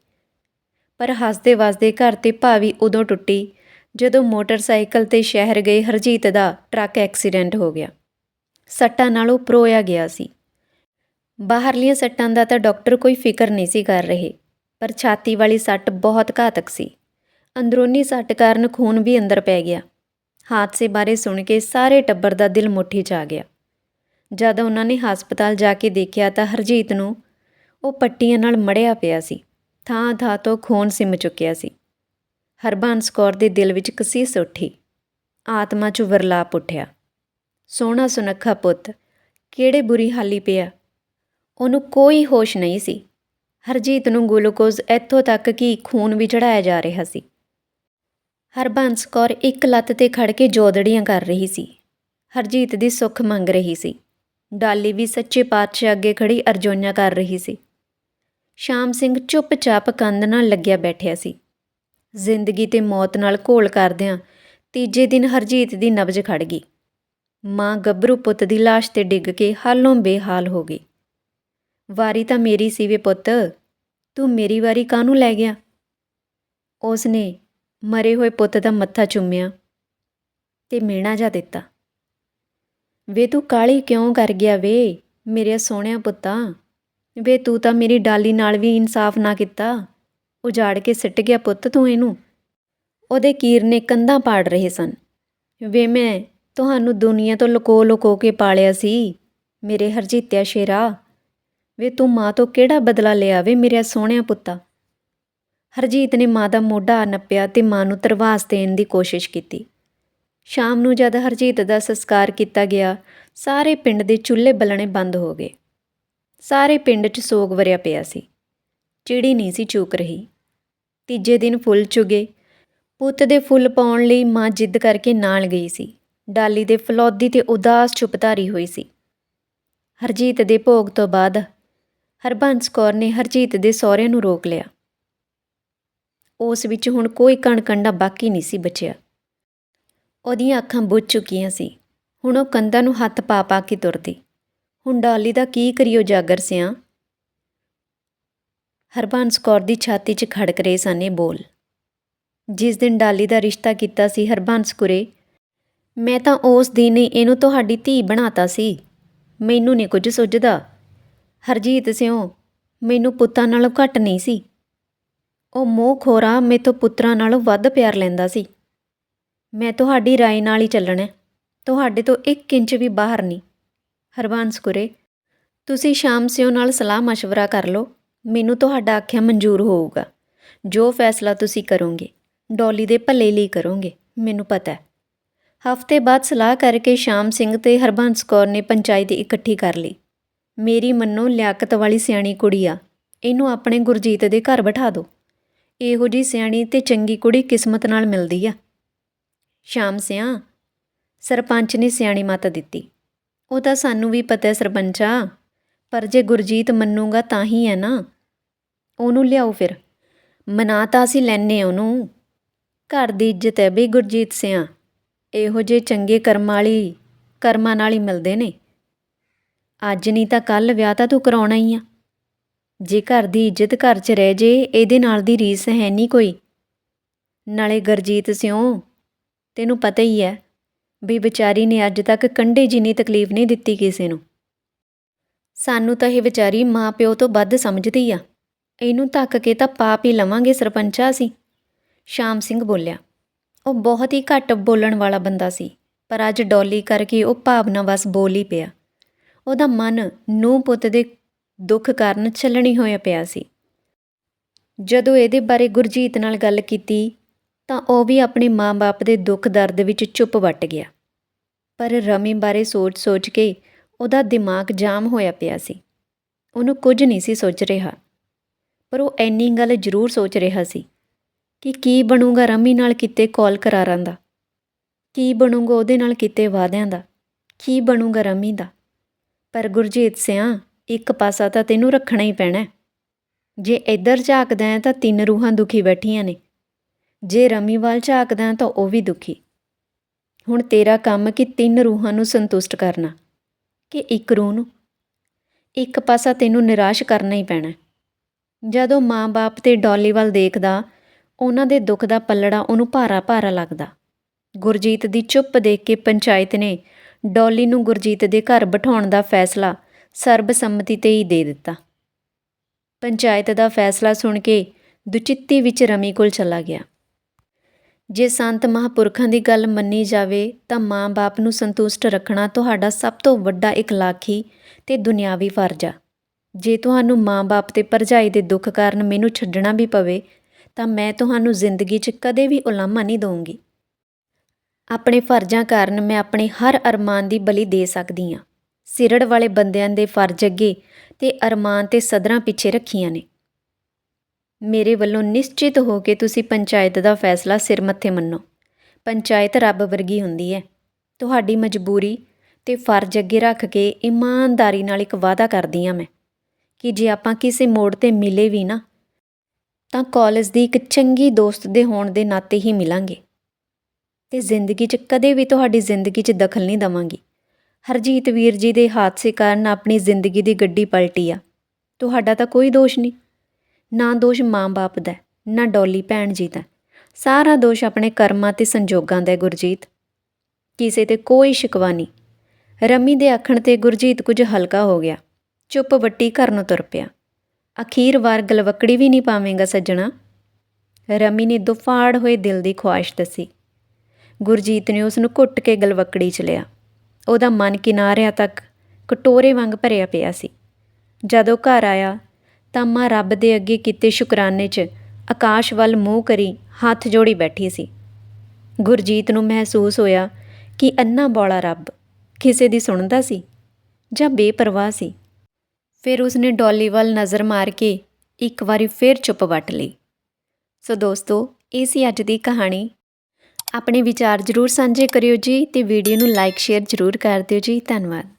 ਪਰ ਹੱਸਦੇ ਵਸਦੇ ਘਰ ਤੇ ਭਾਵੀ ਉਦੋਂ ਟੁੱਟੀ ਜਦੋਂ ਮੋਟਰਸਾਈਕਲ ਤੇ ਸ਼ਹਿਰ ਗਏ ਹਰਜੀਤ ਦਾ ਟਰੱਕ ਐਕਸੀਡੈਂਟ ਹੋ ਗਿਆ। ਸੱਟਾਂ ਨਾਲ ਉਹ ਪਰੋਇਆ ਗਿਆ ਸੀ। ਬਾਹਰਲੀਆਂ ਸੱਟਾਂ ਦਾ ਤਾਂ ਡਾਕਟਰ ਕੋਈ ਫਿਕਰ ਨਹੀਂ ਸੀ ਕਰ ਰਹੇ, ਪਰ ਛਾਤੀ ਵਾਲੀ ਸੱਟ ਬਹੁਤ ਘਾਤਕ ਸੀ। ਅੰਦਰੂਨੀ ਸੱਟ ਕਾਰਨ ਖੂਨ ਵੀ ਅੰਦਰ ਪੈ ਗਿਆ। ਹਾਦਸੇ ਬਾਰੇ ਸੁਣ ਕੇ ਸਾਰੇ ਟੱਬਰ ਦਾ ਦਿਲ ਮੁੱਠੀ 'ਚ ਆ ਗਿਆ। ਜਦ ਉਹਨਾਂ ਨੇ ਹਸਪਤਾਲ ਜਾ ਕੇ ਦੇਖਿਆ ਤਾਂ ਹਰਜੀਤ ਨੂੰ ਉਹ ਪੱਟੀਆਂ ਨਾਲ ਮੜਿਆ ਪਿਆ ਸੀ। ਥਾਂ ਥਾਂ ਤੋਂ ਖੂਨ ਸਿਮ ਚੁੱਕਿਆ ਸੀ। ਹਰਬੰਸ ਕੌਰ ਦੇ ਦਿਲ ਵਿੱਚ ਕਸੀਸ ਉੱਠੀ। ਆਤਮਾ 'ਚ ਵਰਲਾਪ ਉੱਠਿਆ। ਸੋਹਣਾ ਸੁਨੱਖਾ ਪੁੱਤ, ਕਿਹੜੇ ਬੁਰੀ ਹਾਲੀ ਪਿਆ? ਉਹਨੂੰ ਕੋਈ ਹੋਸ਼ ਨਹੀਂ ਸੀ। ਹਰਜੀਤ ਨੂੰ ਗਲੂਕੋਜ਼ ਇੱਥੋਂ ਤੱਕ ਕਿ ਖੂਨ ਵੀ ਚੜਾਇਆ ਜਾ ਰਿਹਾ ਸੀ। ਹਰਬੰਸ ਕੌਰ ਇੱਕ ਲੱਤ ਤੇ ਖੜ ਕੇ ਜੋਦੜੀਆਂ ਕਰ ਰਹੀ ਸੀ। ਹਰਜੀਤ ਦੀ ਸੁੱਖ ਮੰਗ ਰਹੀ ਸੀ। ਡਾਲੀ ਵੀ ਸੱਚੇ ਪਾਤਸ਼ਾਹ ਅੱਗੇ ਖੜੀ ਅਰਜ਼ੋਈਆਂ ਕਰ ਰਹੀ ਸੀ। ਸ਼ਾਮ ਸਿੰਘ ਚੁੱਪਚਾਪ ਕੰਧ ਨਾਲ ਲੱਗਿਆ ਬੈਠਿਆ ਸੀ। ਜ਼ਿੰਦਗੀ ਤੇ ਮੌਤ ਨਾਲ ਘੋਲ ਕਰਦਿਆਂ ਤੀਜੇ ਦਿਨ ਹਰਜੀਤ ਦੀ ਨਬਜ਼ ਖੜ ਗਈ। ਮਾਂ ਗੱਭਰੂ ਪੁੱਤ ਦੀ ਲਾਸ਼ ਤੇ ਡਿੱਗ ਕੇ ਹਾਲੋਂ ਬੇਹਾਲ ਹੋ ਗਈ। ਵਾਰੀ ਤਾਂ ਮੇਰੀ ਸੀ ਵੇ ਪੁੱਤ, ਤੂੰ ਮੇਰੀ ਵਾਰੀ ਕਾਹਨੂੰ ਲੈ ਗਿਆ? ਉਸ ਨੇ ਮਰੇ ਹੋਏ ਪੁੱਤ ਦਾ ਮੱਥਾ ਚੁੰਮਿਆ ਤੇ ਮਿਹਣਾ ਜਾ ਦਿੱਤਾ। ਵੇ ਤੂੰ ਕਾਲੀ ਕਿਉਂ ਕਰ ਗਿਆ ਵੇ ਮੇਰੇ ਸੋਹਣਿਆ ਪੁੱਤਾ? ਵੇ ਤੂੰ ਤਾਂ ਮੇਰੀ ਡਾਲੀ ਨਾਲ ਵੀ ਇਨਸਾਫ ਨਾ ਕੀਤਾ। ਉਜਾੜ ਕੇ ਸਿੱਟ ਗਿਆ ਪੁੱਤ ਤੂੰ ਇਹਨੂੰ। ਉਹਦੇ ਕੀਰਨੇ ਕੰਧਾਂ ਪਾੜ ਰਹੇ ਸਨ। ਵੇ ਮੈਂ ਤੁਹਾਨੂੰ ਦੁਨੀਆ ਤੋਂ ਲੁਕੋ ਲੁਕੋ ਕੇ ਪਾਲਿਆ ਸੀ। ਮੇਰੇ ਹਰਜੀਤਿਆ ਸ਼ੇਰਾ, ਵੇ ਤੂੰ ਮਾਂ ਤੋਂ ਕਿਹੜਾ ਬਦਲਾ ਲਿਆ ਵੇ ਮੇਰੇ ਸੋਹਣਿਆ ਪੁੱਤਾ? ਹਰਜੀਤ ਨੇ ਮਾਂ ਦਾ ਮੋਢਾ ਨੱਪਿਆ ਤੇ ਮਾਂ ਨੂੰ ਤਰਵਾਸ ਦੇਣ ਦੀ ਕੋਸ਼ਿਸ਼ ਕੀਤੀ। ਸ਼ਾਮ ਨੂੰ ਜਦ ਹਰਜੀਤ ਦਾ ਸੰਸਕਾਰ ਕੀਤਾ ਗਿਆ, ਸਾਰੇ ਪਿੰਡ ਦੇ ਚੁੱਲ੍ਹੇ ਬਲਣੇ ਬੰਦ ਹੋ ਗਏ। ਸਾਰੇ ਪਿੰਡ 'ਚ ਸੋਗ ਵਰਿਆ ਪਿਆ ਸੀ। ਚਿੜੀ ਨਹੀਂ ਸੀ ਚੂਕ ਰਹੀ। ਤੀਜੇ ਦਿਨ ਫੁੱਲ ਚੁਗੇ। ਪੁੱਤ ਦੇ ਫੁੱਲ ਪਾਉਣ ਲਈ ਮਾਂ ਜਿੱਦ ਕਰਕੇ ਨਾਲ ਗਈ ਸੀ। ਡਾਲੀ ਦੇ ਫਲੌਦੀ ਤੇ ਉਦਾਸ ਚੁੱਪ ਧਾਰੀ ਹੋਈ ਸੀ। ਹਰਜੀਤ ਦੇ ਭੋਗ ਤੋਂ ਬਾਅਦ ਹਰਬੰਸ ਕੌਰ ਨੇ ਹਰਜੀਤ ਦੇ ਸਹੁਰੇ ਨੂੰ ਰੋਕ ਲਿਆ। ਉਸ ਵਿੱਚ ਹੁਣ ਕੋਈ ਕਣ ਕੰਡਾ ਬਾਕੀ ਨਹੀਂ ਸੀ ਬਚਿਆ। ਉਹਦੀਆਂ ਅੱਖਾਂ ਬੁੱਝ ਚੁੱਕੀਆਂ ਸੀ। ਹੁਣ ਉਹ ਕੰਧਾਂ ਨੂੰ ਹੱਥ ਪਾ ਪਾ ਕੇ ਤੁਰਦੀ। ਹੁਣ ਡਾਲੀ ਦਾ ਕੀ ਕਰੀਓ ਜਾਗਰ ਸਿਆਂ? ਹਰਬੰਸ ਕੌਰ ਦੀ ਛਾਤੀ 'ਚ ਖੜਕ ਰਹੇ ਸਨ ਇਹ ਬੋਲ। ਜਿਸ ਦਿਨ ਡਾਲੀ ਦਾ ਰਿਸ਼ਤਾ ਕੀਤਾ ਸੀ ਹਰਬੰਸ ਕੁਰੇ ਮੈਂ ਤਾਂ ਉਸ ਦਿਨ ਹੀ ਇਹਨੂੰ ਤੁਹਾਡੀ ਧੀ ਬਣਾਤਾ ਸੀ ਮੈਨੂੰ ਨਹੀਂ ਕੁਝ ਸੁੱਝਦਾ ਹਰਜੀਤ ਸਿਓ ਮੈਨੂੰ ਪੁੱਤਾਂ ਨਾਲੋਂ ਘੱਟ ਨਹੀਂ ਸੀ ਉਹ ਮੋਹ ਖੋਰਾ ਮੇਤੋਂ ਪੁੱਤਰਾਂ ਨਾਲੋਂ ਵੱਧ ਪਿਆਰ ਲੈਂਦਾ ਸੀ ਮੈਂ ਤੁਹਾਡੀ ਰਾਏ ਨਾਲ ਹੀ ਚੱਲਣਾ ਹੈ। ਤੁਹਾਡੇ ਤੋਂ 1 ਇੰਚ ਵੀ ਬਾਹਰ ਨਹੀਂ ਹਰਬੰਸ ਕੁਰੇ ਤੁਸੀਂ ਸ਼ਾਮ ਸਿਓ ਨਾਲ ਸਲਾਹ مشورہ ਕਰ ਲਓ ਮੈਨੂੰ ਤੁਹਾਡਾ ਆਖਿਆ ਮਨਜ਼ੂਰ ਹੋਊਗਾ ਜੋ ਫੈਸਲਾ ਤੁਸੀਂ ਕਰੋਗੇ ਡੋਲੀ ਦੇ ਭਲੇ ਲਈ ਕਰੋਗੇ ਮੈਨੂੰ ਪਤਾ ਹੈ ਹਫ਼ਤੇ ਬਾਅਦ ਸਲਾਹ ਕਰਕੇ ਸ਼ਾਮ ਸਿੰਘ ਤੇ ਹਰਬੰਸ ਕੌਰ ਨੇ ਪੰਚਾਇਤ ਇਕੱਠੀ ਕਰ ਲਈ। ਮੇਰੀ ਮੰਨੋ, ਲਿਆਕਤ ਵਾਲੀ ਸਿਆਣੀ ਕੁੜੀ ਆ। ਇਹਨੂੰ ਆਪਣੇ ਗੁਰਜੀਤ ਦੇ ਘਰ ਬਿਠਾ ਦਿਓ ਇਹੋ ਜੀ ਸਿਆਣੀ ਤੇ ਚੰਗੀ ਕੁੜੀ ਕਿਸਮਤ ਨਾਲ ਮਿਲਦੀ ਆ। ਸ਼ਾਮ ਸਿਆਂ, ਸਰਪੰਚ ਨੇ ਸਿਆਣੀ ਮੱਤ ਦਿੱਤੀ। ਉਹ ਤਾਂ ਸਾਨੂੰ ਵੀ ਪਤਾ ਹੈ ਸਰਪੰਚਾ ਪਰ ਜੇ ਗੁਰਜੀਤ ਮੰਨੂਗਾ ਤਾਂ ਹੀ ਹੈ ਨਾ। ਉਹਨੂੰ ਲਿਆਓ ਫਿਰ। ਮਨਾ ਤਾਂ ਅਸੀਂ ਲੈਨੇ ਉਹਨੂੰ। ਘਰ ਦੀ ਇੱਜ਼ਤ ਹੈ ਬਈ ਗੁਰਜੀਤ ਸਿਆਂ। ਇਹੋ ਜਿਹੇ ਚੰਗੇ ਕਰਮਾਂ ਵਾਲੀ, ਕਰਮਾਂ ਨਾਲ ਹੀ ਮਿਲਦੇ ਨੇ। ਅੱਜ ਨਹੀਂ ਤਾਂ ਕੱਲ ਵਿਆਹ ਤਾਂ ਤੂੰ ਕਰਾਉਣਾ ਹੀ ਆ। ਜੇ ਘਰ ਦੀ ਇੱਜ਼ਤ ਘਰ 'ਚ ਰਹਿ ਜੇ, ਇਹਦੇ ਨਾਲ ਦੀ ਰੀਸ ਹੈ ਨਹੀਂ ਕੋਈ। ਨਾਲੇ ਗੁਰਜੀਤ ਸਿਓ ਤੈਨੂੰ ਪਤਾ ਹੀ ਹੈ ਵੀ ਵਿਚਾਰੀ ਨੇ ਅੱਜ ਤੱਕ ਕੰਡੇ ਜਿੰਨੀ ਤਕਲੀਫ ਨਹੀਂ ਦਿੱਤੀ ਕਿਸੇ ਨੂੰ। ਸਾਨੂੰ ਤਾਂ ਇਹ ਵਿਚਾਰੀ ਮਾਂ ਪਿਓ ਤੋਂ ਵੱਧ ਸਮਝਦੀ ਆ। ਇਹਨੂੰ ਧੱਕ ਕੇ ਤਾਂ ਪਾਪ ਹੀ ਲਵਾਂਗੇ ਸਰਪੰਚਾ ਅਸੀਂ, ਸ਼ਾਮ ਸਿੰਘ ਬੋਲਿਆ। ਉਹ ਬਹੁਤ ਹੀ ਘੱਟ ਬੋਲਣ ਵਾਲਾ ਬੰਦਾ ਸੀ, ਪਰ ਅੱਜ ਡੋਲੀ ਕਰਕੇ ਉਹ ਭਾਵਨਾ ਵਸ ਬੋਲ ਹੀ ਪਿਆ। ਉਹਦਾ ਮਨ ਨੂੰ ਪੁੱਤ ਦੇ ਦੁੱਖ ਕਾਰਨ ਛਲਣੀ ਹੋਇਆ ਪਿਆ ਸੀ। ਜਦੋਂ ਇਹਦੇ ਬਾਰੇ ਗੁਰਜੀਤ ਨਾਲ ਗੱਲ ਕੀਤੀ, ਤਾਂ ਉਹ ਵੀ ਆਪਣੇ ਮਾਂ-ਬਾਪ ਦੇ ਦੁੱਖ ਦਰਦ ਵਿੱਚ ਚੁੱਪ ਵੱਟ ਗਿਆ। ਪਰ ਰਮੀ ਬਾਰੇ ਸੋਚ-ਸੋਚ ਕੇ ਉਹਦਾ ਦਿਮਾਗ ਜਾਮ ਹੋਇਆ ਪਿਆ ਸੀ। ਉਹਨੂੰ ਕੁਝ ਨਹੀਂ ਸੀ ਸੋਚ ਰਿਹਾ। ਪਰ ਉਹ ਐਨੀ ਗੱਲ ਜ਼ਰੂਰ ਸੋਚ ਰਿਹਾ ਸੀ ਕਿ ਕੀ ਬਣੂਗਾ ਰਮੀ ਨਾਲ ਕਿਤੇ ਕਾਲ ਕਰਾਰਾਂ ਦਾ? ਕੀ ਬਣੂਗਾ ਉਹਦੇ ਨਾਲ ਕਿਤੇ ਵਾਅਦਿਆਂ ਦਾ? ਕੀ ਬਣੂਗਾ ਰਮੀ ਦਾ? ਪਰ ਗੁਰਜੀਤ ਸਿਆ, ਇੱਕ ਪਾਸਾ ਤਾਂ ਤੈਨੂੰ ਰੱਖਣਾ ਹੀ ਪੈਣਾ ਜੇ ਇੱਧਰ ਝਾਕਦਾ ਹੈ ਤਾਂ ਤਿੰਨ ਰੂਹਾਂ ਦੁਖੀ ਬੈਠੀਆਂ ਨੇ। ਜੇ ਰਮੀ ਵੱਲ ਝਾਕਦਾ ਤਾਂ ਉਹ ਵੀ ਦੁਖੀ। ਹੁਣ ਤੇਰਾ ਕੰਮ ਕਿ ਤਿੰਨ ਰੂਹਾਂ ਨੂੰ ਸੰਤੁਸ਼ਟ ਕਰਨਾ। ਕਿ ਇੱਕ ਰੂਹ ਨੂੰ? ਇੱਕ ਪਾਸਾ ਤੈਨੂੰ ਨਿਰਾਸ਼ ਕਰਨਾ ਹੀ ਪੈਣਾ ਜਦੋਂ ਮਾਂ-ਬਾਪ ਤੇ ਡੋਲੀ ਵੱਲ ਦੇਖਦਾ ਉਹਨਾਂ ਦੇ ਦੁੱਖ ਦਾ ਪੱਲੜਾ ਉਹਨੂੰ ਭਾਰਾ ਭਾਰਾ ਲੱਗਦਾ। ਗੁਰਜੀਤ ਦੀ ਚੁੱਪ ਦੇਖ ਕੇ ਪੰਚਾਇਤ ਨੇ ਡੋਲੀ ਨੂੰ ਗੁਰਜੀਤ ਦੇ ਘਰ ਬਿਠਾਉਣ ਦਾ ਫੈਸਲਾ ਸਰਬਸੰਮਤੀ ਤੇ ਹੀ ਦੇ ਦਿੱਤਾ। ਪੰਚਾਇਤ ਦਾ ਫੈਸਲਾ ਸੁਣ ਕੇ ਦੁਚਿੱਤੀ ਵਿੱਚ ਰਮੀ ਕੋਲ ਚਲਾ ਗਿਆ। ਜੇ ਸੰਤ ਮਹਾਪੁਰਖਾਂ ਦੀ ਗੱਲ ਮੰਨੀ ਜਾਵੇ ਤਾਂ ਮਾਂ-ਬਾਪ ਨੂੰ ਸੰਤੁਸ਼ਟ ਰੱਖਣਾ ਤੁਹਾਡਾ ਸਭ ਤੋਂ ਵੱਡਾ ਇਖਲਾਕੀ ਤੇ ਦੁਨਿਆਵੀ ਫਰਜ਼ ਆ। ਜੇ ਤੁਹਾਨੂੰ ਮਾਂ-ਬਾਪ ਤੇ ਭਰਜਾਈ ਦੇ ਦੁੱਖ ਕਾਰਨ ਮੈਨੂੰ ਛੱਡਣਾ ਵੀ ਪਵੇ ਤਾਂ ਮੈਂ ਤੁਹਾਨੂੰ ਜ਼ਿੰਦਗੀ 'ਚ ਕਦੇ ਵੀ ਉਲਾਮਾ ਨਹੀਂ ਦਊਂਗੀ। ਆਪਣੇ ਫਰਜ਼ਾਂ ਕਾਰਨ ਮੈਂ ਆਪਣੇ ਹਰ ਅਰਮਾਨ ਦੀ ਬਲੀ ਦੇ ਸਕਦੀ ਹਾਂ। ਸਿਰੜ ਵਾਲੇ ਬੰਦਿਆਂ ਦੇ ਫਰਜ਼ ਅੱਗੇ ਤੇ ਅਰਮਾਨ ਤੇ ਸਦਰਾਂ ਪਿੱਛੇ ਰੱਖੀਆਂ ਨੇ। ਮੇਰੇ ਵੱਲੋਂ ਨਿਸ਼ਚਿਤ ਹੋ ਕੇ ਤੁਸੀਂ ਪੰਚਾਇਤ ਦਾ ਫੈਸਲਾ ਸਿਰ ਮੱਥੇ ਮੰਨੋ। ਪੰਚਾਇਤ ਰੱਬ ਵਰਗੀ ਹੁੰਦੀ ਹੈ। ਤੁਹਾਡੀ ਮਜਬੂਰੀ ਤੇ ਫਰਜ਼ ਅੱਗੇ ਰੱਖ ਕੇ ਇਮਾਨਦਾਰੀ ਨਾਲ ਇੱਕ ਵਾਅਦਾ ਕਰਦੀ ਹਾਂ ਮੈਂ ਕਿ ਜੇ ਆਪਾਂ ਕਿਸੇ ਮੋੜ ਤੇ ਮਿਲੇ ਵੀ ਨਾ ਤਾਂ ਕਾਲਜ ਦੀ ਇੱਕ ਚੰਗੀ ਦੋਸਤ ਦੇ ਹੋਣ ਦੇ ਨਾਤੇ ਹੀ ਮਿਲਾਂਗੇ। ਤੇ ਜ਼ਿੰਦਗੀ 'ਚ ਕਦੇ ਵੀ ਤੁਹਾਡੀ ਜ਼ਿੰਦਗੀ 'ਚ ਦਖਲ ਨਹੀਂ ਦਵਾਂਗੀ। ਹਰਜੀਤ ਵੀਰ ਜੀ ਦੇ ਹਾਦਸੇ ਕਾਰਨ ਆਪਣੀ ਜ਼ਿੰਦਗੀ ਦੀ ਗੱਡੀ ਪਲਟੀ ਆ। ਤੁਹਾਡਾ ਤਾਂ ਕੋਈ ਦੋਸ਼ ਨਹੀਂ। ਨਾ ਦੋਸ਼ ਮਾਂ-ਬਾਪ ਦਾ ਨਾ ਡੋਲੀ ਭੈਣ ਜੀ ਦਾ ਸਾਰਾ ਦੋਸ਼ ਆਪਣੇ ਕਰਮਾਂ ਤੇ ਸੰਜੋਗਾਂ ਦਾ ਹੈ ਗੁਰਜੀਤ। ਕਿਸੇ ਤੇ ਕੋਈ ਸ਼ਿਕਵਾ ਨਹੀਂ। ਰਮੀ ਦੇ ਆਖਣ ਤੇ ਗੁਰਜੀਤ ਕੁਝ ਹਲਕਾ ਹੋ ਗਿਆ। ਚੁੱਪ ਵੱਟੀ ਘਰ ਨੂੰ ਤੁਰ ਪਿਆ। ਅਖੀਰ ਵਾਰ ਗਲਵਕੜੀ ਵੀ ਨਹੀਂ ਪਾਵੇਂਗਾ ਸੱਜਣਾ। ਰਮੀ ਨੇ ਦੁਫਾੜ ਹੋਏ ਦਿਲ ਦੀ ਖੁਆਇਸ਼ ਦੱਸੀ। ਗੁਰਜੀਤ ਨੇ ਉਸ ਨੂੰ ਘੁੱਟ ਕੇ ਗਲਵਕੜੀ 'ਚ ਲਿਆ। ਉਹਦਾ ਮਨ ਕਿਨਾਰਿਆਂ ਤੱਕ ਕਟੋਰੇ ਵਾਂਗ ਭਰਿਆ ਪਿਆ ਸੀ। ਜਦੋਂ ਘਰ ਆਇਆ, ਤਾਂ ਮਾਂ ਰੱਬ ਦੇ ਅੱਗੇ ਕੀਤੇ ਸ਼ੁਕਰਾਨੇ 'ਚ ਆਕਾਸ਼ ਵੱਲ ਮੂੰਹ ਕਰੀ ਹੱਥ ਜੋੜੀ ਬੈਠੀ ਸੀ। ਗੁਰਜੀਤ ਨੂੰ ਮਹਿਸੂਸ ਹੋਇਆ ਕਿ ਅੰਨਾ ਬੋਲਾ ਰੱਬ ਕਿਸੇ ਦੀ ਸੁਣਦਾ ਸੀ ਜਾਂ ਬੇਪਰਵਾਹ ਸੀ। ਫਿਰ ਉਸਨੇ ਡੋਲੀ ਵੱਲ ਨਜ਼ਰ ਮਾਰ ਕੇ ਇੱਕ ਵਾਰੀ ਫਿਰ ਚੁੱਪ ਵੱਟ ਲਈ। ਸੋ ਦੋਸਤੋ, ਇਹ ਸੀ ਅੱਜ ਦੀ ਕਹਾਣੀ। ਆਪਣੇ ਵਿਚਾਰ ਜਰੂਰ ਸਾਂਝੇ ਕਰਿਓ ਜੀ ਤੇ ਵੀਡੀਓ ਨੂੰ ਲਾਈਕ ਸ਼ੇਅਰ ਜਰੂਰ ਕਰ ਦਿਓ ਜੀ। ਧੰਨਵਾਦ।